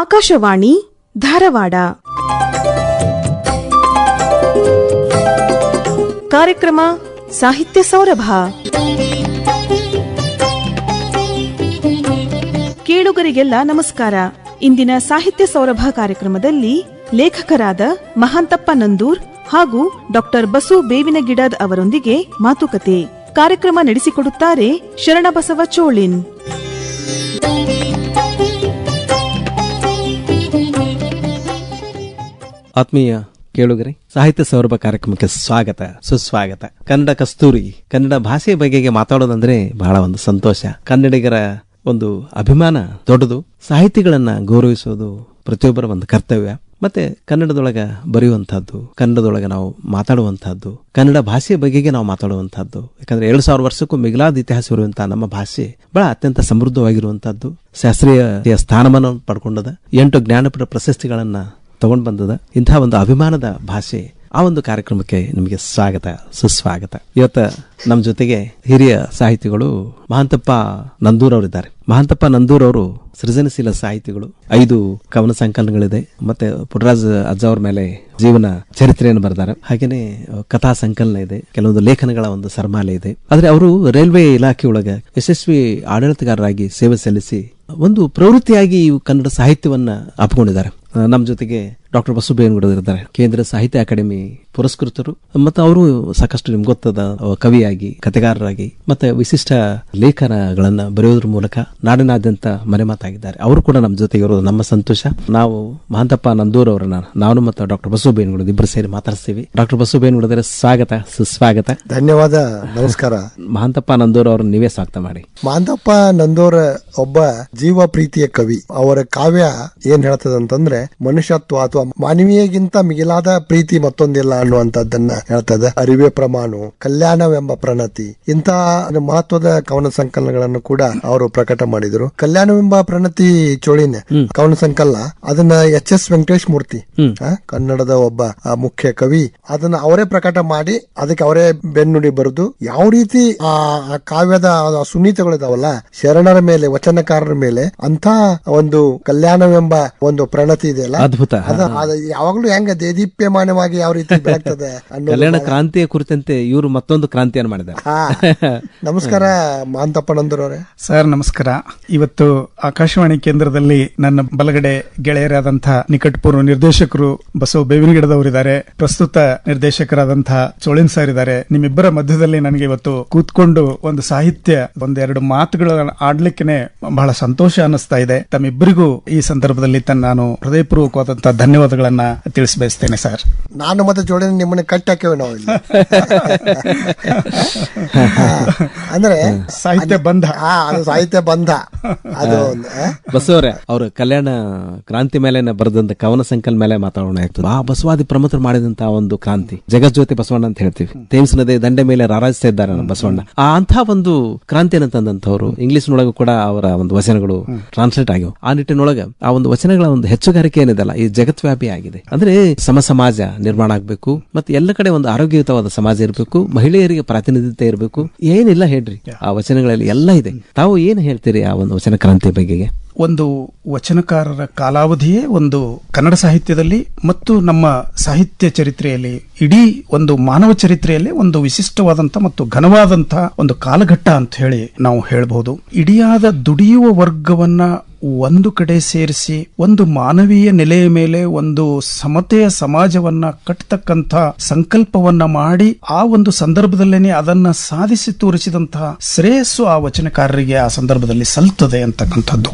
ಆಕಾಶವಾಣಿ ಧಾರವಾಡ. ಕಾರ್ಯಕ್ರಮ ಸಾಹಿತ್ಯ ಸೌರಭ. ಕೇಳುಗರಿಗೆಲ್ಲ ನಮಸ್ಕಾರ. ಇಂದಿನ ಸಾಹಿತ್ಯ ಸೌರಭ ಕಾರ್ಯಕ್ರಮದಲ್ಲಿ ಲೇಖಕರಾದ ಮಹಾಂತಪ್ಪ ನಂದೂರ್ ಹಾಗೂ ಡಾಕ್ಟರ್ ಬಸು ಬೇವಿನ ಗಿಡದ್ ಅವರೊಂದಿಗೆ ಮಾತುಕತೆ. ಕಾರ್ಯಕ್ರಮ ನಡೆಸಿಕೊಡುತ್ತಾರೆ ಶರಣಬಸವ ಚೋಳಿನ್. ಆತ್ಮೀಯ ಕೇಳುಗರೆ, ಸಾಹಿತ್ಯ ಸೌರಭ ಕಾರ್ಯಕ್ರಮಕ್ಕೆ ಸ್ವಾಗತ, ಸುಸ್ವಾಗತ. ಕನ್ನಡ ಕಸ್ತೂರಿ, ಕನ್ನಡ ಭಾಷೆಯ ಬಗೆಗೆ ಮಾತಾಡೋದಂದ್ರೆ ಬಹಳ ಒಂದು ಸಂತೋಷ. ಕನ್ನಡಿಗರ ಒಂದು ಅಭಿಮಾನ ದೊಡ್ಡದು. ಸಾಹಿತಿಗಳನ್ನ ಗೌರವಿಸೋದು ಪ್ರತಿಯೊಬ್ಬರ ಒಂದು ಕರ್ತವ್ಯ. ಮತ್ತೆ ಕನ್ನಡದೊಳಗ ಬರೆಯುವಂತಹದ್ದು ಕನ್ನಡದೊಳಗೆ ನಾವು ಮಾತಾಡುವಂತಹದ್ದು ಕನ್ನಡ ಭಾಷೆಯ ಬಗೆಗೆ ನಾವು ಮಾತಾಡುವಂತಹದ್ದು ಯಾಕಂದ್ರೆ ಎರಡು ಸಾವಿರ ವರ್ಷಕ್ಕೂ ಮಿಗಿಲಾದ ಇತಿಹಾಸ ಇರುವಂತಹ ನಮ್ಮ ಭಾಷೆ ಬಹಳ ಅತ್ಯಂತ ಸಮೃದ್ಧವಾಗಿರುವಂತಹದ್ದು ಶಾಸ್ತ್ರೀಯ ಸ್ಥಾನಮಾನವನ್ನು ಪಡ್ಕೊಂಡದ. ಎಂಟು ಜ್ಞಾನಪೀಠ ಪ್ರಶಸ್ತಿಗಳನ್ನ ತಗೊಂಡ್ ಬಂದದ. ಇಂತಹ ಒಂದು ಅಭಿಮಾನದ ಭಾಷೆ ಆ ಒಂದು ಕಾರ್ಯಕ್ರಮಕ್ಕೆ ನಿಮಗೆ ಸ್ವಾಗತ, ಸುಸ್ವಾಗತ. ಇವತ್ತ ನಮ್ಮ ಜೊತೆಗೆ ಹಿರಿಯ ಸಾಹಿತಿಗಳು ಮಹಾಂತಪ್ಪ ಮಹಾಂತಪ್ಪ ನಂದೂರ್ ಅವರು ಸೃಜನಶೀಲ ಸಾಹಿತಿಗಳು. ಐದು ಕವನ ಸಂಕಲನಗಳಿದೆ. ಮತ್ತೆ ಪುಟ್ಟರಾಜ್ ಅಜ್ಜ ಅವ್ರ ಮೇಲೆ ಜೀವನ ಚರಿತ್ರೆಯನ್ನು ಬರೆದಾರೆ. ಹಾಗೇನೆ ಕಥಾ ಸಂಕಲನ ಇದೆ. ಕೆಲವೊಂದು ಲೇಖನಗಳ ಒಂದು ಸರ್ಮಾಲೆ ಇದೆ. ಆದ್ರೆ ಅವರು ರೈಲ್ವೆ ಇಲಾಖೆಯೊಳಗೆ ಯಶಸ್ವಿ ಆಡಳಿತಗಾರರಾಗಿ ಸೇವೆ ಸಲ್ಲಿಸಿ ಒಂದು ಪ್ರವೃತ್ತಿಯಾಗಿ ಕನ್ನಡ ಸಾಹಿತ್ಯವನ್ನ ಅಪ್ಕೊಂಡಿದ್ದಾರೆ. ನಮ್ಮ ಜೊತೆಗೆ ಡಾಕ್ಟರ್ ಬಸುಬೇನ್ ಬೇನ್ಗುಡ ಇದ್ದಾರೆ. ಕೇಂದ್ರ ಸಾಹಿತ್ಯ ಅಕಾಡೆಮಿ ಪುರಸ್ಕೃತರು ಮತ್ತು ಅವರು ಸಾಕಷ್ಟು ನಿಮ್ಗೆ ಗೊತ್ತದ ಕವಿಯಾಗಿ ಕಥೆಗಾರರಾಗಿ ಮತ್ತೆ ವಿಶಿಷ್ಟ ಲೇಖನಗಳನ್ನ ಬರೆಯೋದ್ರ ಮೂಲಕ ನಾಡಿನಾದ್ಯಂತ ಮನೆ ಮಾತಾಗಿದ್ದಾರೆ ಅವರು ಕೂಡ ನಮ್ಮ ಜೊತೆಗೆ ಇರೋದು ನಮ್ಮ ಸಂತೋಷ. ನಾವು ಮಹಂತಪ್ಪ ನಂದೂರ್ ಅವರನ್ನ ನಾನು ಮತ್ತು ಡಾಕ್ಟರ್ ಬಸುಬೇನ್ ಬೇನ್ಗುಡ ಇಬ್ಬರು ಸೇರಿ ಮಾತಾಡ್ತೀವಿ ಡಾಕ್ಟರ್ ಬಸುಬೇನ್ ಬೇನ್ಗುಡ ಸ್ವಾಗತ ಸುಸ್ವಾಗತ. ಧನ್ಯವಾದ ನಮಸ್ಕಾರ. ಮಹಂತಪ್ಪ ನಂದೂರ್ ಅವ್ರನ್ನ ನೀವೇ ಸ್ವಾಗತ ಮಾಡಿ. ಮಹಂತಪ್ಪ ನಂದೂರ್ ಒಬ್ಬ ಜೀವ ಪ್ರೀತಿಯ ಕವಿ. ಅವರ ಕಾವ್ಯ ಏನ್ ಹೇಳ್ತದೆ ಅಂತಂದ್ರೆ ಮನುಷ್ಯತ್ವ ಅಥವಾ ಮಾನವೀಯಗಿಂತ ಮಿಗಿಲಾದ ಪ್ರೀತಿ ಮತ್ತೊಂದಿಲ್ಲ ಅನ್ನುವಂಥದ್ದನ್ನ ಹೇಳ್ತದೆ. ಅರಿವೆ ಪ್ರಮಾಣ ಕಲ್ಯಾಣವೆಂಬ ಪ್ರಣತಿ. ಇಂತಹ ಮಹತ್ವದ ಕವನ ಸಂಕಲನಗಳನ್ನು ಕೂಡ ಅವರು ಪ್ರಕಟ ಮಾಡಿದರು. ಕಲ್ಯಾಣವೆಂಬ ಪ್ರಣತಿ ಚೋಳಿನ. ಕವನ ಸಂಕಲನ. ಅದನ್ನ ಎಚ್ ಎಸ್ ವೆಂಕಟೇಶ್ ಮೂರ್ತಿ. ಕನ್ನಡದ ಒಬ್ಬ ಆ, ಮುಖ್ಯ ಕವಿ. ಅದನ್ನ ಅವರೇ ಪ್ರಕಟ ಮಾಡಿ ಅದಕ್ಕೆ ಅವರೇ ಬೆನ್ನುಡಿ ಬರೆದು ಯಾವ ರೀತಿ ಆ ಕಾವ್ಯದ ಸುನೀತಗಳಿದಾವಲ್ಲ ಶರಣರ ಮೇಲೆ ವಚನಕಾರರ ಮೇಲೆ ಅಂತ ಒಂದು ಕಲ್ಯಾಣವೆಂಬ ಒಂದು ಪ್ರಣತಿ ಇದೆಯಲ್ಲ ಅದ್ಭುತ. ಅದ ಅದ ಯಾವಾಗ್ಲೂ ಹೆಂಗ ದೇದೀಪ್ಯಮಾನವಾಗಿ ಯಾವ ರೀತಿ ಬೆಳಗ್ತದೆ ಕಲ್ಯಾಣ ಕ್ರಾಂತಿಯ ಕುರಿತಂತೆ ಇವರು ಮತ್ತೊಂದು ಕ್ರಾಂತಿಯನ್ನು ಮಾಡಿದ್ದಾರೆ. ಹಾ. ನಮಸ್ಕಾರ ಮಾಂತಪ್ಪನಂದರವ್ರೆ ಸರ್ ನಮಸ್ಕಾರ. ಇವತ್ತು ಆಕಾಶವಾಣಿ ಕೇಂದ್ರದಲ್ಲಿ ನನ್ನ ಬಲಗಡೆ ಗೆಳೆಯರಾದಂತಹ ನಿಕಟಪೂರ್ವ ನಿರ್ದೇಶಕರು ಬಸವ ಬೇವಿನಗಿಡದವರಿದ್ದಾರೆ. ಪ್ರಸ್ತುತ ನಿರ್ದೇಶಕರಾದಂತಹ ಚೋಳಿನ್ ಸರ್ ಇದ್ದಾರೆ. ನಿಮ್ಮಿಬ್ಬರ ಮಧ್ಯದಲ್ಲಿ ನನಗೆ ಇವತ್ತು ಕೂತ್ಕೊಂಡು ಒಂದು ಸಾಹಿತ್ಯ ಒಂದೆರಡು ಮಾತುಗಳ ಆಡ್ಲಿಕ್ಕೆ ಬಹಳ ಸಂತೋಷ ಅನಿಸ್ತಾ ಇದೆ. ತಮ್ಮಿಬ್ಬರಿಗೂ ಈ ಸಂದರ್ಭದಲ್ಲಿ ತನ್ನ ನಾನು ಹೃದಯಪೂರ್ವಕವಾದಂತಹ ಧನ್ಯವಾದಗಳನ್ನ ತಿಳಿಸಬಯಸ್ತೇನೆ ಸರ್. ನಾನು ಮತ್ತೆ ಜೋಡಿನ ನಿಮ್ಮನ್ನ ಕಟ್ಟಿ ಹಾಕೇವೆ ನಾವು ಇಲ್ಲಿ. ಅಂದ್ರೆ ಸಾಹಿತ್ಯ ಬಂಧ. ಅದು ಸಾಹಿತ್ಯ ಬಂಧ. ಅದು ಬಸವರೇ ಅವರು ಕಲ್ಯಾಣ ಕ್ರಾಂತಿ ಮೇಲೆ ಬರೆದಂತ ಕವನ ಸಂಕಲ್ ಮೇಲೆ ಮಾತಾಡೋಣ ಆಯ್ತು ಆ ಬಸವಾದಿ ಪ್ರಮುಖರು ಮಾಡಿದಂತ ಒಂದು ಕ್ರಾಂತಿ ಜಗಜ್ಯೋತಿ ಬಸವಣ್ಣ ಅಂತ ಹೇಳ್ತೀವಿ. ತೇಮ್ಸ್ ನದಿ ದಂಡೆ ಮೇಲೆ ರಾರಾಜಿಸ್ತಾ ಇದ್ದಾರೆ ನಮ್ಮ ಬಸವಣ್ಣ. ಆ ಅಂತ ಒಂದು ಕ್ರಾಂತಿಯನ್ನು ತಂದಂತವ್ರು ಇಂಗ್ಲಿಷ್ ನೊಳಗೂ ಕೂಡ ಅವರ ಒಂದು ವಚನಗಳು ಟ್ರಾನ್ಸ್ಲೇಟ್ ಆಗಿವೆ. ಆ ನಿಟ್ಟಿನೊಳಗ ಆ ಒಂದು ವಚನಗಳ ಒಂದು ಹೆಚ್ಚುಗಾರಿಕೆ ಏನಿದೆಲ್ಲ ಈ ಜಗತ್ವ್ಯಾಪಿ ಆಗಿದೆ. ಅಂದ್ರೆ ಸಮ ಸಮಾಜ ನಿರ್ಮಾಣ ಆಗ್ಬೇಕು, ಮತ್ತೆ ಎಲ್ಲ ಕಡೆ ಒಂದು ಆರೋಗ್ಯಯುತವಾದ ಸಮಾಜ ಇರಬೇಕು, ಮಹಿಳೆಯರಿಗೆ ಪ್ರಾತಿನಿಧ್ಯತೆ ಇರಬೇಕು, ಏನಿಲ್ಲ ಹೇಳ್ರಿ. ಆ ವಚನಗಳಲ್ಲಿ ಎಲ್ಲ ಇದೆ. ತಾವು ಏನು ಹೇಳ್ತೀರಿ ಆ ಒಂದು ವಚನ ಕ್ರಾಂತಿ ಬಗೆಗೆ ಒಂದು ವಚನಕಾರರ ಕಾಲಾವಧಿಯೇ ಒಂದು ಕನ್ನಡ ಸಾಹಿತ್ಯದಲ್ಲಿ ಮತ್ತು ನಮ್ಮ ಸಾಹಿತ್ಯ ಚರಿತ್ರೆಯಲ್ಲಿ, ಇಡೀ ಒಂದು ಮಾನವ ಚರಿತ್ರೆಯಲ್ಲಿ ಒಂದು ವಿಶಿಷ್ಟವಾದಂಥ ಮತ್ತು ಘನವಾದಂಥ ಒಂದು ಕಾಲಘಟ್ಟ ಅಂತ ಹೇಳಿ ನಾವು ಹೇಳಬಹುದು ಇಡಿಯಾದ ದುಡಿಯುವ ವರ್ಗವನ್ನ ಒಂದು ಕಡೆ ಸೇರಿಸಿ, ಒಂದು ಮಾನವೀಯ ನೆಲೆಯ ಮೇಲೆ ಒಂದು ಸಮತೆಯ ಸಮಾಜವನ್ನ ಕಟ್ಟತಕ್ಕಂತ ಸಂಕಲ್ಪವನ್ನ ಮಾಡಿ, ಆ ಒಂದು ಸಂದರ್ಭದಲ್ಲೇನೆ ಅದನ್ನ ಸಾಧಿಸಿ ತೋರಿಸಿದಂತಹ ಶ್ರೇಯಸ್ಸು ಆ ವಚನಕಾರರಿಗೆ ಆ ಸಂದರ್ಭದಲ್ಲಿ ಸಲ್ತದೆ ಅಂತಕ್ಕಂಥದ್ದು.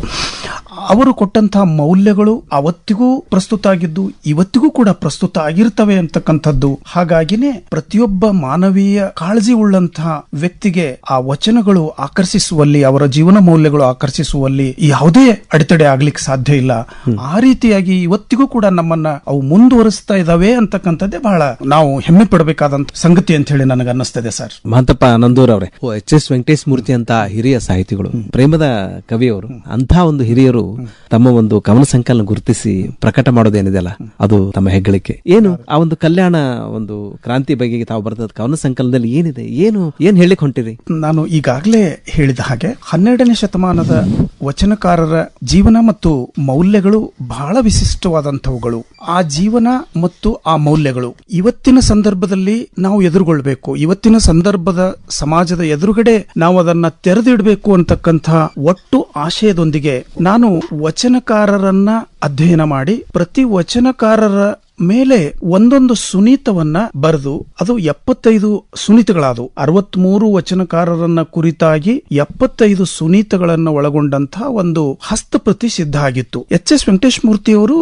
ಅವರು ಕೊಟ್ಟಂತಹ ಮೌಲ್ಯಗಳು ಅವತ್ತಿಗೂ ಪ್ರಸ್ತುತ ಆಗಿದ್ದು ಇವತ್ತಿಗೂ ಕೂಡ ಪ್ರಸ್ತುತ ಆಗಿರ್ತವೆ ಅಂತಕ್ಕಂಥದ್ದು. ಹಾಗಾಗಿನೇ ಪ್ರತಿಯೊಬ್ಬ ಮಾನವೀಯ ಕಾಳಜಿ ಉಳ್ಳಂತಹ ವ್ಯಕ್ತಿಗೆ ಆ ವಚನಗಳು ಆಕರ್ಷಿಸುವಲ್ಲಿ ಅವರ ಜೀವನ ಮೌಲ್ಯಗಳು ಆಕರ್ಷಿಸುವಲ್ಲಿ ಯಾವುದೇ ಅಡೆತಡೆ ಆಗ್ಲಿಕ್ಕೆ ಸಾಧ್ಯ ಇಲ್ಲ. ಆ ರೀತಿಯಾಗಿ ಇವತ್ತಿಗೂ ಕೂಡ ನಮ್ಮನ್ನ ಅವು ಮುಂದುವರಿಸ್ತಾ ಇದಾವೆ ಅಂತಕ್ಕಂಥದ್ದೇ ಬಹಳ ನಾವು ಹೆಮ್ಮೆ ಪಡಬೇಕಾದಂತ ಸಂಗತಿ ಅಂತ ಹೇಳಿ ನನಗೆ ಅನ್ನಿಸ್ತದೆ ಸರ್. ಮಹಂತಪ್ಪ ನಂದೂರ್ ಅವರೇ. ಎಚ್ ಎಸ್ ವೆಂಕಟೇಶ್ ಮೂರ್ತಿ ಅಂತ ಹಿರಿಯ ಸಾಹಿತಿಗಳು ಪ್ರೇಮದ ಕವಿಯವರು ಅಂತ ಒಂದು ಒಂದು ಹಿರಿಯರು ತಮ್ಮ ಒಂದು ಕವನ ಸಂಕಲನ ಗುರುತಿಸಿ ಪ್ರಕಟ ಮಾಡೋದೇನಿದೆಯಲ್ಲ ಅದು ತಮ್ಮ ಹೆಗ್ಗಳಿಕೆ. ಏನು ಆ ಒಂದು ಕಲ್ಯಾಣ ಒಂದು ಕ್ರಾಂತಿ ಬಗೆಗೆ ತಾವು ಬರ್ತದ ಕವನ ಸಂಕಲನದಲ್ಲಿ ಏನಿದೆ? ಏನು ಏನ್ ಹೇಳಿಕ್ ಹೊಂಟಿರಿ ನಾನು ಈಗಾಗಲೇ ಹೇಳಿದ ಹಾಗೆ ಹನ್ನೆರಡನೇ ಶತಮಾನದ ವಚನಕಾರರ ಜೀವನ ಮತ್ತು ಮೌಲ್ಯಗಳು ಬಹಳ ವಿಶಿಷ್ಟವಾದಂಥವುಗಳು. ಆ ಜೀವನ ಮತ್ತು ಆ ಮೌಲ್ಯಗಳು. ಇವತ್ತಿನ ಸಂದರ್ಭದಲ್ಲಿ ನಾವು ಎದುರುಗೊಳ್ಬೇಕು. ಇವತ್ತಿನ ಸಂದರ್ಭದ ಸಮಾಜದ ಎದುರುಗಡೆ ನಾವು ಅದನ್ನ ತೆರೆದಿಡಬೇಕು ಅಂತಕ್ಕಂಥ ಒಟ್ಟು ಆಶಯದೊಂದಿಗೆ ನಾನು ವಚನಕಾರರನ್ನ ಅಧ್ಯಯನ ಮಾಡಿ ಪ್ರತಿ ವಚನಕಾರರ ಮೇಲೆ ಒಂದೊಂದು ಸುನೀತವನ್ನ ಬರೆದು ಅದು ಎಪ್ಪತ್ತೈದು ಸುನೀತಗಳಾದವು. ಅರವತ್ಮೂರು ವಚನಕಾರರನ್ನ ಕುರಿತಾಗಿ ಎಪ್ಪತ್ತೈದು ಸುನೀತಗಳನ್ನ ಒಳಗೊಂಡಂತಹ ಒಂದು ಹಸ್ತಪ್ರತಿ ಸಿದ್ಧ ಆಗಿತ್ತು ಎಚ್ ಎಸ್ ವೆಂಕಟೇಶ್ ಮೂರ್ತಿಯವರು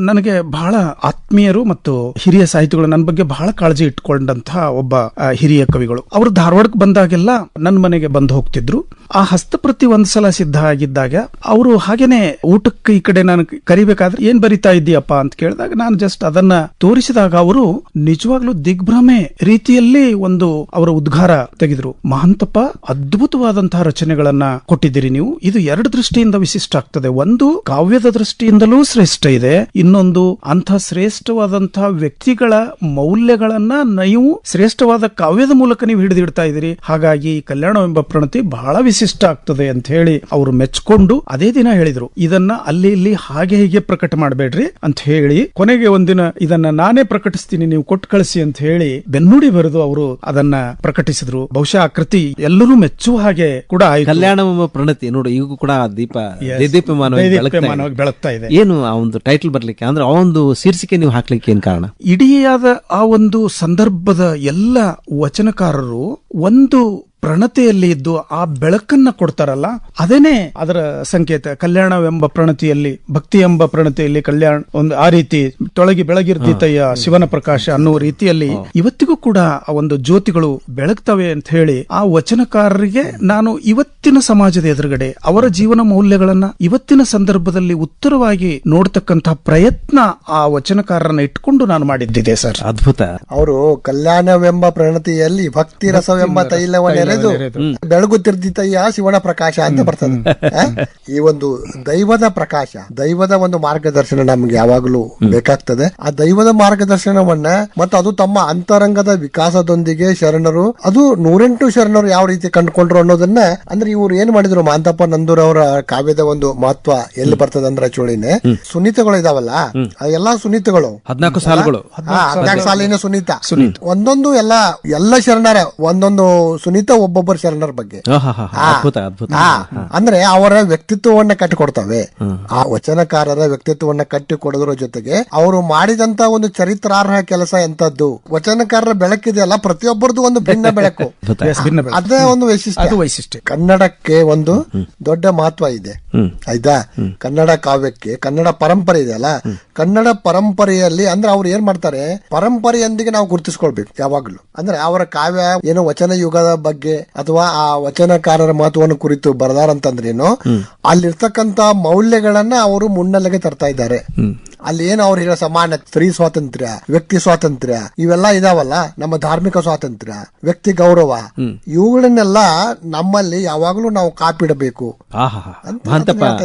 ನನಗೆ ಬಹಳ ಆತ್ಮೀಯರು ಮತ್ತು ಹಿರಿಯ ಸಾಹಿತಿಗಳು, ನನ್ನ ಬಗ್ಗೆ ಬಹಳ ಕಾಳಜಿ ಇಟ್ಕೊಂಡಂತಹ ಒಬ್ಬ ಹಿರಿಯ ಕವಿಗಳು. ಅವರು ಧಾರವಾಡಕ್ಕೆ ಬಂದಾಗೆಲ್ಲ ನನ್ನ ಮನೆಗೆ ಬಂದು ಹೋಗ್ತಿದ್ರು. ಆ ಹಸ್ತಪ್ರತಿ ಒಂದ್ಸಲ ಸಿದ್ಧ ಆಗಿದ್ದಾಗ ಅವರು ಹಾಗೇನೆ ಊಟಕ್ಕೆ ಈ ಕಡೆ ನಾನು ಕರಿಬೇಕಾದ್ರೆ ಏನ್ ಬರಿತಾ ಇದ್ದೀಯಪ್ಪ ಅಂತ ಕೇಳಿದಾಗ ನಾನು ಜಸ್ಟ್ ಅದನ್ನ ತೋರಿಸಿದಾಗ ಅವರು ನಿಜವಾಗ್ಲೂ ದಿಗ್ಭ್ರಮೆ ರೀತಿಯಲ್ಲಿ ಒಂದು ಅವರ ಉದ್ಗಾರ ತೆಗೆದ್ರು. ಮಹಂತಪ್ಪ, ಅದ್ಭುತವಾದಂತಹ ರಚನೆಗಳನ್ನ ಕೊಟ್ಟಿದ್ದೀರಿ ನೀವು. ಇದು ಎರಡು ದೃಷ್ಟಿಯಿಂದ ವಿಶಿಷ್ಟ ಆಗ್ತದೆ. ಒಂದು, ಕಾವ್ಯದ ದೃಷ್ಟಿಯಿಂದಲೂ ಶ್ರೇಷ್ಠ ಇದೆ. ಇನ್ನೊಂದು, ಅಂಥ ಶ್ರೇಷ್ಠವಾದಂತಹ ವ್ಯಕ್ತಿಗಳ ಮೌಲ್ಯಗಳನ್ನ ನೀವು ಶ್ರೇಷ್ಠವಾದ ಕಾವ್ಯದ ಮೂಲಕ ನೀವು ಹಿಡಿದಿಡ್ತಾ ಇದ್ದೀರಿ. ಹಾಗಾಗಿ ಈ ಕಲ್ಯಾಣವೆಂಬ ಪ್ರಣತಿ ಬಹಳ ವಿಶಿಷ್ಟ ಆಗ್ತದೆ ಅಂತ ಹೇಳಿ ಅವರು ಮೆಚ್ಕೊಂಡು ಅದೇ ದಿನ ಹೇಳಿದ್ರು. ಇದನ್ನ ಅಲ್ಲಿ ಇಲ್ಲಿ ಹಾಗೆ ಹೀಗೆ ಪ್ರಕಟ ಮಾಡಬೇಡ್ರಿ ಅಂತ ಹೇಳಿ ಕೊನೆಗೆ ಒಂದಿನ ಇದನ್ನ ನಾನೇ ಪ್ರಕಟಿಸ್ತೀನಿ ನೀವು ಕೊಟ್ಟು ಕಳಿಸಿ ಅಂತ ಹೇಳಿ ಬೆನ್ನುಡಿ ಬರೆದು ಅವರು ಅದನ್ನ ಪ್ರಕಟಿಸಿದ್ರು. ಬಹುಶಃ ಆ ಕೃತಿ ಎಲ್ಲರೂ ಮೆಚ್ಚುವ ಹಾಗೆ ಕೂಡ ಕಲ್ಯಾಣಮ ಕಲ್ಯಾಣ ಪ್ರಣತಿ ನೋಡು ಈಗ ಕೂಡ ದೀಪ ದೀಪ್ಯಮಾನವಾಗಿ ಬೆಳಗ್ತಾ ಇದೆ. ಏನು ಆ ಒಂದು ಟೈಟಲ್ ಬರ್ಲಿಕ್ಕೆ? ಅಂದ್ರೆ ಆ ಒಂದು ಶೀರ್ಷಿಕೆ ನೀವು ಹಾಕ್ಲಿಕ್ಕೆ ಏನ್ ಕಾರಣ? ಇಡಿಯಾದ ಆ ಒಂದು ಸಂದರ್ಭದ ಎಲ್ಲ ವಚನಕಾರರು ಒಂದು ಪ್ರಣತೆಯಲ್ಲಿ ಇದ್ದು ಆ ಬೆಳಕನ್ನ ಕೊಡ್ತಾರಲ್ಲ ಅದೇನೆ ಅದರ ಸಂಕೇತ ಕಲ್ಯಾಣವೆಂಬ ಪ್ರಣತಿಯಲ್ಲಿ ಭಕ್ತಿ ಎಂಬ ಪ್ರಣತಿಯಲ್ಲಿ ಕಲ್ಯಾಣ ಒಂದು ಆ ರೀತಿ ತೊಳಗಿ ಬೆಳಗಿರ್ತೀತಯ್ಯ ಶಿವನ ಪ್ರಕಾಶ ಅನ್ನುವ ರೀತಿಯಲ್ಲಿ ಇವತ್ತಿಗೂ ಕೂಡ ಆ ಒಂದು ಜ್ಯೋತಿಗಳು ಬೆಳಗ್ತವೆ ಅಂತ ಹೇಳಿ ಆ ವಚನಕಾರರಿಗೆ ನಾನು ಇವತ್ತಿನ ಸಮಾಜದ ಎದುರುಗಡೆ ಅವರ ಜೀವನ ಮೌಲ್ಯಗಳನ್ನ ಇವತ್ತಿನ ಸಂದರ್ಭದಲ್ಲಿ ಉತ್ತರವಾಗಿ ನೋಡ್ತಕ್ಕಂತಹ ಪ್ರಯತ್ನ ಆ ವಚನಕಾರರನ್ನ ಇಟ್ಕೊಂಡು ನಾನು ಮಾಡಿದ್ದಿದೆ ಸರ್. ಅದ್ಭುತ. ಅವರು ಕಲ್ಯಾಣವೆಂಬ ಪ್ರಣತಿಯಲ್ಲಿ ಭಕ್ತಿ ರಸವೆಂಬ ತೈಲವನ್ನೆರೆದು ಬೆಳಗುತ್ತಿರ್ದಿತಯ್ಯ ಶಿವನ ಪ್ರಕಾಶ ಅಂತ ಬರ್ತದೆ. ಈ ಒಂದು ದೈವದ ಪ್ರಕಾಶ ದೈವದ ಒಂದು ಮಾರ್ಗದರ್ಶನ ನಮ್ಗೆ ಯಾವಾಗಲೂ ಬೇಕಾಗ್ತದೆ. ಆ ದೈವದ ಮಾರ್ಗದರ್ಶನವನ್ನ ಮತ್ತು ಅದು ತಮ್ಮ ಅಂತರಂಗದ ವಿಕಾಸದೊಂದಿಗೆ ಶರಣರು ಅದು ನೂರೆಂಟು ಶರಣರು ಯಾವ ರೀತಿ ಕಂಡುಕೊಂಡ್ರು ಅನ್ನೋದನ್ನ ಅಂದ್ರೆ ಇವ್ರು ಏನ್ ಮಾಡಿದ್ರು ಮಾಂತಪ್ಪ ನಂದೂರ್ ಅವರ ಕಾವ್ಯದ ಒಂದು ಮಹತ್ವ ಎಲ್ಲಿ ಬರ್ತದೆ ಅಂದ್ರೆ ಚೋಳಿನೇ? ಸುನೀತಗಳು ಇದಾವಲ್ಲ? ಆ ಎಲ್ಲಾ ಸುನೀತಗಳು. ಹದಿನಾಲ್ಕು ಸಾಲುಗಳು. ಹದಿನಾಲ್ಕು ಹದ್ನಾಲ್ಕು ಸಾಲಿನ ಸುನೀತ. ಒಂದೊಂದು ಎಲ್ಲ ಎಲ್ಲ ಶರಣರ ಒಂದೊಂದು ಸುನೀತ ಒಬ್ಬೊಬ್ಬರ ಶರಣರ ಬಗ್ಗೆ. ಅಂದ್ರೆ ಅವರ ವ್ಯಕ್ತಿತ್ವವನ್ನ ಕಟ್ಟಿಕೊಡ್ತವೆ. ಆ ವಚನಕಾರರ ವ್ಯಕ್ತಿತ್ವವನ್ನ ಕಟ್ಟಿಕೊಡೋದ್ರ ಜೊತೆಗೆ ಅವರು ಮಾಡಿದಂತ ಒಂದು ಚರಿತ್ರಾರ್ಹ ಕೆಲಸ ಎಂತದ್ದು? ವಚನಕಾರರ ಬೆಳಕಿದೆಯಲ್ಲ ಪ್ರತಿಯೊಬ್ಬರದು ಒಂದು ಭಿನ್ನ ಬೆಳಕು. ಅದೇ ಒಂದು ವೈಶಿಷ್ಟ್ಯ. ಅದು ವೈಶಿಷ್ಟ್ಯ. ಕನ್ನಡಕ್ಕೆ ಒಂದು ದೊಡ್ಡ ಮಹತ್ವ ಇದೆ. ಆಯ್ತಾ? ಕನ್ನಡ ಕಾವ್ಯಕ್ಕೆ ಕನ್ನಡ ಪರಂಪರೆ ಇದೆಯಲ್ಲ ಕನ್ನಡ ಪರಂಪರೆಯಲ್ಲಿ ಅಂದ್ರೆ ಅವ್ರು ಏನ್ ಮಾಡ್ತಾರೆ? ಪರಂಪರೆಯೊಂದಿಗೆ ನಾವು ಗುರುತಿಸ್ಕೊಳ್ಬೇಕು ಯಾವಾಗ್ಲೂ. ಅಂದ್ರೆ ಅವರ ಕಾವ್ಯ ಏನೋ ವಚನ ಯುಗದ ಬಗ್ಗೆ ಅಥವಾ ಆ ವಚನಕಾರರ ಮಹತ್ವವನ್ನು ಕುರಿತು ಬರದಾರಂತಂದ್ರೇನು ಅಲ್ಲಿರ್ತಕ್ಕಂತ ಮೌಲ್ಯಗಳನ್ನ ಅವರು ಮುನ್ನೆಲೆಗೆ ತರ್ತಾ ಇದ್ದಾರೆ. ಅಲ್ಲಿ ಏನು ಅವ್ರು ಹೇಳೋ ಸಮಾನ ಸ್ತ್ರೀ ಸ್ವಾತಂತ್ರ್ಯ ವ್ಯಕ್ತಿ ಸ್ವಾತಂತ್ರ್ಯ ಇವೆಲ್ಲ ಇದಾವಲ್ಲ ನಮ್ಮ ಧಾರ್ಮಿಕ ಸ್ವಾತಂತ್ರ್ಯ ವ್ಯಕ್ತಿ ಗೌರವ ಇವುಗಳನ್ನೆಲ್ಲ ನಮ್ಮಲ್ಲಿ ಯಾವಾಗಲೂ ನಾವು ಕಾಪಿಡಬೇಕು.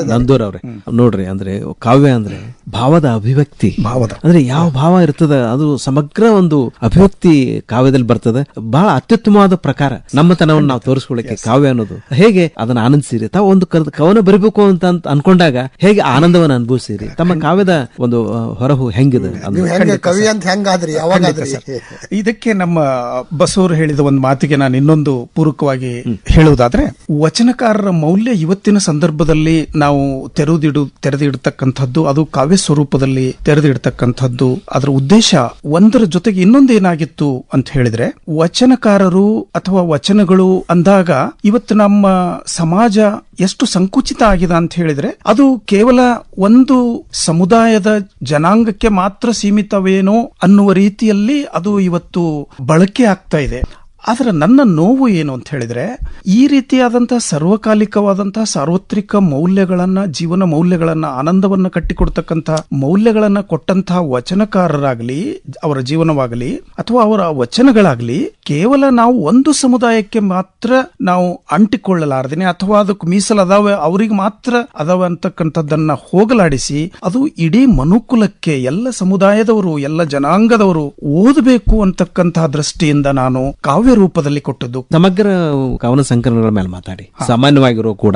ನಂದೂರ್ ಅವ್ರೆ ನೋಡ್ರಿ ಅಂದ್ರೆ ಕಾವ್ಯ ಅಂದ್ರೆ ಭಾವದ ಅಭಿವ್ಯಕ್ತಿ. ಭಾವದ. ಅಂದ್ರೆ ಯಾವ ಭಾವ ಇರ್ತದ ಅದು ಸಮಗ್ರ ಒಂದು ಅಭಿವ್ಯಕ್ತಿ ಕಾವ್ಯದಲ್ಲಿ ಬರ್ತದೆ. ಬಹಳ ಅತ್ಯುತ್ತಮವಾದ ಪ್ರಕಾರ ನಮ್ಮತನವನ್ನು ನಾವು ತೋರಿಸ್ಕೊಳ್ಳಿಕ್ಕೆ ಕಾವ್ಯ ಅನ್ನೋದು. ಹೇಗೆ ಅದನ್ನ ಆನಂದಿಸಿರಿ ತಾವು ಒಂದು ಕವನ ಬರಿಬೇಕು ಅಂತ ಅಂತ ಅನ್ಕೊಂಡಾಗ ಹೇಗೆ ಆನಂದವನ್ನು ಅನುಭವಿಸಿರಿ? ತಮ್ಮ ಕಾವ್ಯದ ಒಂದು ಹೊರಹು ಹೆಂಗಿದೆ ನೀವು ಹೆಂಗೆ ಕವಿ ಅಂತ ಹೆಂಗಾದ್ರಿ? ಯಾವಾಗಾದ್ರಿ? ಇದಕ್ಕೆ ನಮ್ಮ ಬಸವರು ಹೇಳಿದ ಒಂದು ಮಾತಿಗೆ ನಾನು ಇನ್ನೊಂದು ಪೂರಕವಾಗಿ ಹೇಳುವುದಾದ್ರೆ ವಚನಕಾರರ ಮೌಲ್ಯ ಇವತ್ತಿನ ಸಂದರ್ಭದಲ್ಲಿ ನಾವು ತೆರೆದಿಡು ತೆರೆದಿಡ್ತಕ್ಕಂಥದ್ದು ಅದು ಕಾವ್ಯ ಸ್ವರೂಪದಲ್ಲಿ ತೆರೆದಿಡ್ತಕ್ಕಂಥದ್ದು. ಅದರ ಉದ್ದೇಶ ಒಂದರ ಜೊತೆಗೆ ಇನ್ನೊಂದು ಏನಾಗಿತ್ತು ಅಂತ ಹೇಳಿದ್ರೆ ವಚನಕಾರರು ಅಥವಾ ವಚನಗಳು ಅಂದಾಗ ಇವತ್ತು ನಮ್ಮ ಸಮಾಜ ಎಷ್ಟು ಸಂಕುಚಿತ ಆಗಿದೆ ಅಂತ ಹೇಳಿದ್ರೆ ಅದು ಕೇವಲ ಒಂದು ಸಮುದಾಯದ ಜನಾಂಗಕ್ಕೆ ಮಾತ್ರ ಸೀಮಿತವೇನೋ ಅನ್ನುವ ರೀತಿಯಲ್ಲಿ ಅದು ಇವತ್ತು ಬಳಕೆ ಆಗ್ತಾ ಇದೆ. ಆದ್ರೆ ನನ್ನ ನೋವು ಏನು ಅಂತ ಹೇಳಿದ್ರೆ, ಈ ರೀತಿಯಾದಂತಹ ಸರ್ವಕಾಲಿಕವಾದಂತಹ ಸಾರ್ವತ್ರಿಕ ಮೌಲ್ಯಗಳನ್ನ, ಜೀವನ ಮೌಲ್ಯಗಳನ್ನ, ಆನಂದವನ್ನ ಕಟ್ಟಿಕೊಡ್ತಕ್ಕಂತಹ ಮೌಲ್ಯಗಳನ್ನ ಕೊಟ್ಟಂತಹ ವಚನಕಾರರಾಗಲಿ, ಅವರ ಜೀವನವಾಗಲಿ, ಅಥವಾ ಅವರ ವಚನಗಳಾಗಲಿ, ಕೇವಲ ನಾವು ಒಂದು ಸಮುದಾಯಕ್ಕೆ ಮಾತ್ರ ನಾವು ಅಂಟಿಕೊಳ್ಳಲಾರ್ದೇನೆ, ಅಥವಾ ಅದಕ್ಕೆ ಮೀಸಲಾದವ ಅವರಿಗೆ ಮಾತ್ರ ಅದಾವೆ ಅಂತಕ್ಕಂಥದ್ದನ್ನ ಹೋಗಲಾಡಿಸಿ, ಅದು ಇಡೀ ಮನುಕುಲಕ್ಕೆ, ಎಲ್ಲ ಸಮುದಾಯದವರು, ಎಲ್ಲ ಜನಾಂಗದವರು ಓದಬೇಕು ಅಂತಕ್ಕಂತಹ ದೃಷ್ಟಿಯಿಂದ ನಾನು ಕಾವ್ಯ ರೂಪದಲ್ಲಿ ಕೊಟ್ಟದ್ದು. ಸಮಗ್ರ ಕವನ ಸಂಕಲನಗಳ ಮೇಲೆ ಮಾತಾಡಿ. ಸಾಮಾನ್ಯವಾಗಿರೋ ಕೂಡ.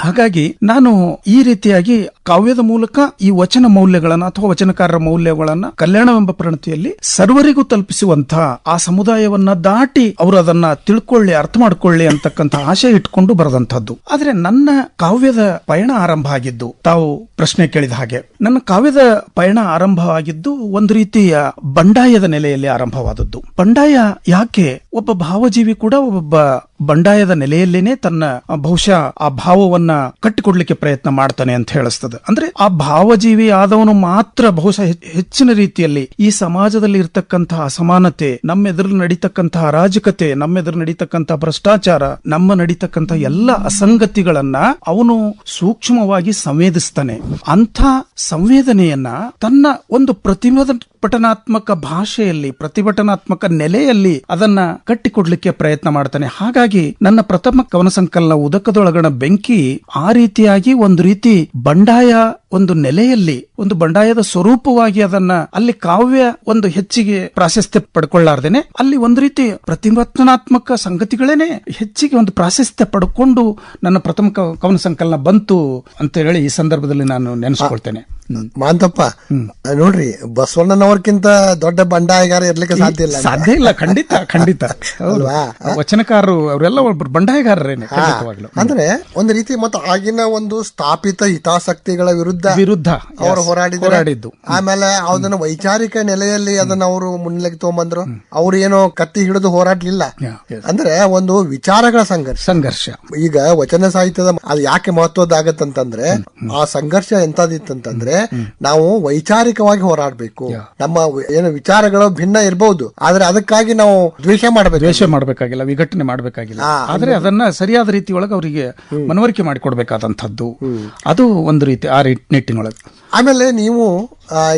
ಹಾಗಾಗಿ ನಾನು ಈ ರೀತಿಯಾಗಿ ಕಾವ್ಯದ ಮೂಲಕ ಈ ವಚನ ಮೌಲ್ಯಗಳನ್ನ ಅಥವಾ ವಚನಕಾರರ ಮೌಲ್ಯಗಳನ್ನ ಕಲ್ಯಾಣವೆಂಬ ಪ್ರಣತಿಯಲ್ಲಿ ಸರ್ವರಿಗೂ ತಲುಪಿಸುವಂತಹ ಆ ಸಮುದಾಯವನ್ನ ದಾಟಿ ಅವರು ಅದನ್ನ ತಿಳ್ಕೊಳ್ಳಿ ಅರ್ಥ ಮಾಡ್ಕೊಳ್ಳಿ ಅಂತಕ್ಕಂಥ ಆಶೆ ಇಟ್ಕೊಂಡು ಬರೆದಂತಹದ್ದು ಆದ್ರೆ ನನ್ನ ಕಾವ್ಯದ ಪಯಣ ಆರಂಭ ಆಗಿದ್ದು ತಾವು ಪ್ರಶ್ನೆ ಕೇಳಿದ ಹಾಗೆ ನನ್ನ ಕಾವ್ಯದ ಪಯಣ ಆರಂಭವಾಗಿದ್ದು ಒಂದು ರೀತಿಯ ಬಂಡಾಯದ ನೆಲೆಯಲ್ಲಿ ಆರಂಭವಾದದ್ದು. ಬಂಡಾಯ ಯಾಕೆ ಒಬ್ಬ ಭಾವಜೀವಿ ಕೂಡ ಒಬ್ಬ ಬಂಡಾಯದ ನೆಲೆಯಲ್ಲೇನೆ ತನ್ನ ಬಹುಶಃ ಆ ಭಾವವನ್ನ ಕಟ್ಟಿಕೊಡ್ಲಿಕ್ಕೆ ಪ್ರಯತ್ನ ಮಾಡ್ತಾನೆ ಅಂತ ಹೇಳಿಸ್ತದೆ. ಅಂದ್ರೆ ಆ ಭಾವಜೀವಿ ಆದವನು ಮಾತ್ರ ಬಹುಶಃ ಹೆಚ್ಚಿನ ರೀತಿಯಲ್ಲಿ ಈ ಸಮಾಜದಲ್ಲಿ ಇರತಕ್ಕಂತಹ ಅಸಮಾನತೆ, ನಮ್ಮೆದುರು ನಡೀತಕ್ಕಂತಹ ಅರಾಜಕತೆ, ನಮ್ಮೆದುರು ನಡೀತಕ್ಕಂತಹ ಭ್ರಷ್ಟಾಚಾರ, ನಮ್ಮ ನಡೀತಕ್ಕಂತಹ ಎಲ್ಲ ಅಸಂಗತಿಗಳನ್ನ ಅವನು ಸೂಕ್ಷ್ಮವಾಗಿ ಸಂವೇದಿಸ್ತಾನೆ. ಅಂಥ ಸಂವೇದನೆಯನ್ನ ತನ್ನ ಒಂದು ಪ್ರತಿಭಟನಾತ್ಮಕ ಭಾಷೆಯಲ್ಲಿ, ಪ್ರತಿಭಟನಾತ್ಮಕ ನೆಲೆಯಲ್ಲಿ ಅದನ್ನ ಕಟ್ಟಿಕೊಡ್ಲಿಕ್ಕೆ ಪ್ರಯತ್ನ ಮಾಡ್ತಾನೆ. ಹಾಗಾಗಿ ನನ್ನ ಪ್ರಥಮ ಕವನ ಸಂಕಲನ ಉದಕದೊಳಗಣ ಬೆಂಕಿ ಆ ರೀತಿಯಾಗಿ ಒಂದು ರೀತಿ ಬಂಡಾಯ ಒಂದು ನೆಲೆಯಲ್ಲಿ ಒಂದು ಬಂಡಾಯದ ಸ್ವರೂಪವಾಗಿ ಅದನ್ನ ಅಲ್ಲಿ ಕಾವ್ಯ ಒಂದು ಹೆಚ್ಚಿಗೆ ಪ್ರಾಶಸ್ತ್ಯ ಪಡ್ಕೊಳ್ಳಾರ್ದೇನೆ ಅಲ್ಲಿ ಒಂದು ರೀತಿ ಪ್ರತಿಭಟನಾತ್ಮಕ ಸಂಗತಿಗಳೇನೆ ಹೆಚ್ಚಿಗೆ ಒಂದು ಪ್ರಾಶಸ್ತ್ಯ ಪಡ್ಕೊಂಡು ನನ್ನ ಪ್ರಥಮ ಕವನ ಸಂಕಲನ ಬಂತು ಅಂತ ಹೇಳಿ ಈ ಸಂದರ್ಭದಲ್ಲಿ ನಾನು ನೆನೆಸ್ಕೊಳ್ತೇನೆ. ಮಾಂತಪ್ಪ ನೋಡ್ರಿ ಬಸವಣ್ಣನವ್ರಕ್ಕಿಂತ ದೊಡ್ಡ ಬಂಡಾಯಗಾರ ಇರ್ಲಿಕ್ಕೆ ಸಾಧ್ಯ ಇಲ್ಲ. ಸಾಧ್ಯ ಇಲ್ಲ ಖಂಡಿತ ಖಂಡಿತ? ವಚನಕಾರರು ಅವರೆಲ್ಲ ಒಬ್ರು ಬಂಡಾಯಗಾರರೇನೆ ಅಂದ್ರೆ ಒಂದು ರೀತಿ ಮತ್ತೆ ಆಗಿನ ಒಂದು ಸ್ಥಾಪಿತ ಹಿತಾಸಕ್ತಿಗಳ ವಿರುದ್ಧ ವಿರುದ್ಧ ಅವರು yes, ಹೋರಾಡಿದ್ರು ಹೋರಾಡಿದ್ದು. ಆಮೇಲೆ ಅದನ್ನ ವೈಚಾರಿಕ ನೆಲೆಯಲ್ಲಿ ಅದನ್ನ ಅವರು ಮುನ್ನೆಲೆಗೆ ತಗೊಂಡ್ಬಂದ್ರು ಅವ್ರು ಏನೋ ಕತ್ತಿ ಹಿಡಿದು ಹೋರಾಡ್ಲಿಲ್ಲ. ಅಂದ್ರೆ ಒಂದು ವಿಚಾರಗಳ ಸಂಘರ್ಷ. ಸಂಘರ್ಷ. ಈಗ ವಚನ ಸಾಹಿತ್ಯದ ಅದು ಯಾಕೆ ಮಹತ್ವದಾಗತ್ತಂತಂದ್ರೆ ಆ ಸಂಘರ್ಷ ಎಂತದಿತ್ತಂತಂದ್ರೆ ನಾವು ವೈಚಾರಿಕವಾಗಿ ಹೋರಾಡ್ಬೇಕು. ನಮ್ಮ ಏನೋ ವಿಚಾರಗಳು ಭಿನ್ನ ಇರಬಹುದು ಆದ್ರೆ ಅದಕ್ಕಾಗಿ ನಾವು ದ್ವೇಷ ಮಾಡಬೇಕು. ದ್ವೇಷ ಮಾಡಬೇಕಾಗಿಲ್ಲ ವಿಘಟನೆ ಮಾಡಬೇಕಾಗಿಲ್ಲ. ಆದ್ರೆ ಅದನ್ನ ಸರಿಯಾದ ರೀತಿಯೊಳಗೆ ಅವರಿಗೆ ಮನವರಿಕೆ ಮಾಡಿಕೊಡ್ಬೇಕಾದಂಥದ್ದು. ಅದು ಒಂದು ರೀತಿ ಆ ರೀ- ನಿಟ್ಟಿನೊಳಗೆ ಆಮೇಲೆ ನೀವು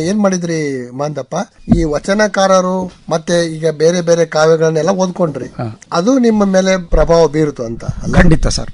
ಏನು ಮಾಡಿದ್ರಿ ಮಾಂದಪ್ಪ? ಈ ವಚನಕಾರರು ಮತ್ತೆ ಈಗ ಬೇರೆ ಬೇರೆ ಕಾವ್ಯಗಳನ್ನೆಲ್ಲ ಓದ್ಕೊಂಡ್ರಿ. ಅದು ನಿಮ್ಮ ಮೇಲೆ ಪ್ರಭಾವ ಬೀರುತ್ತೆ ಅಂತ ಖಂಡಿತ ಸರ್.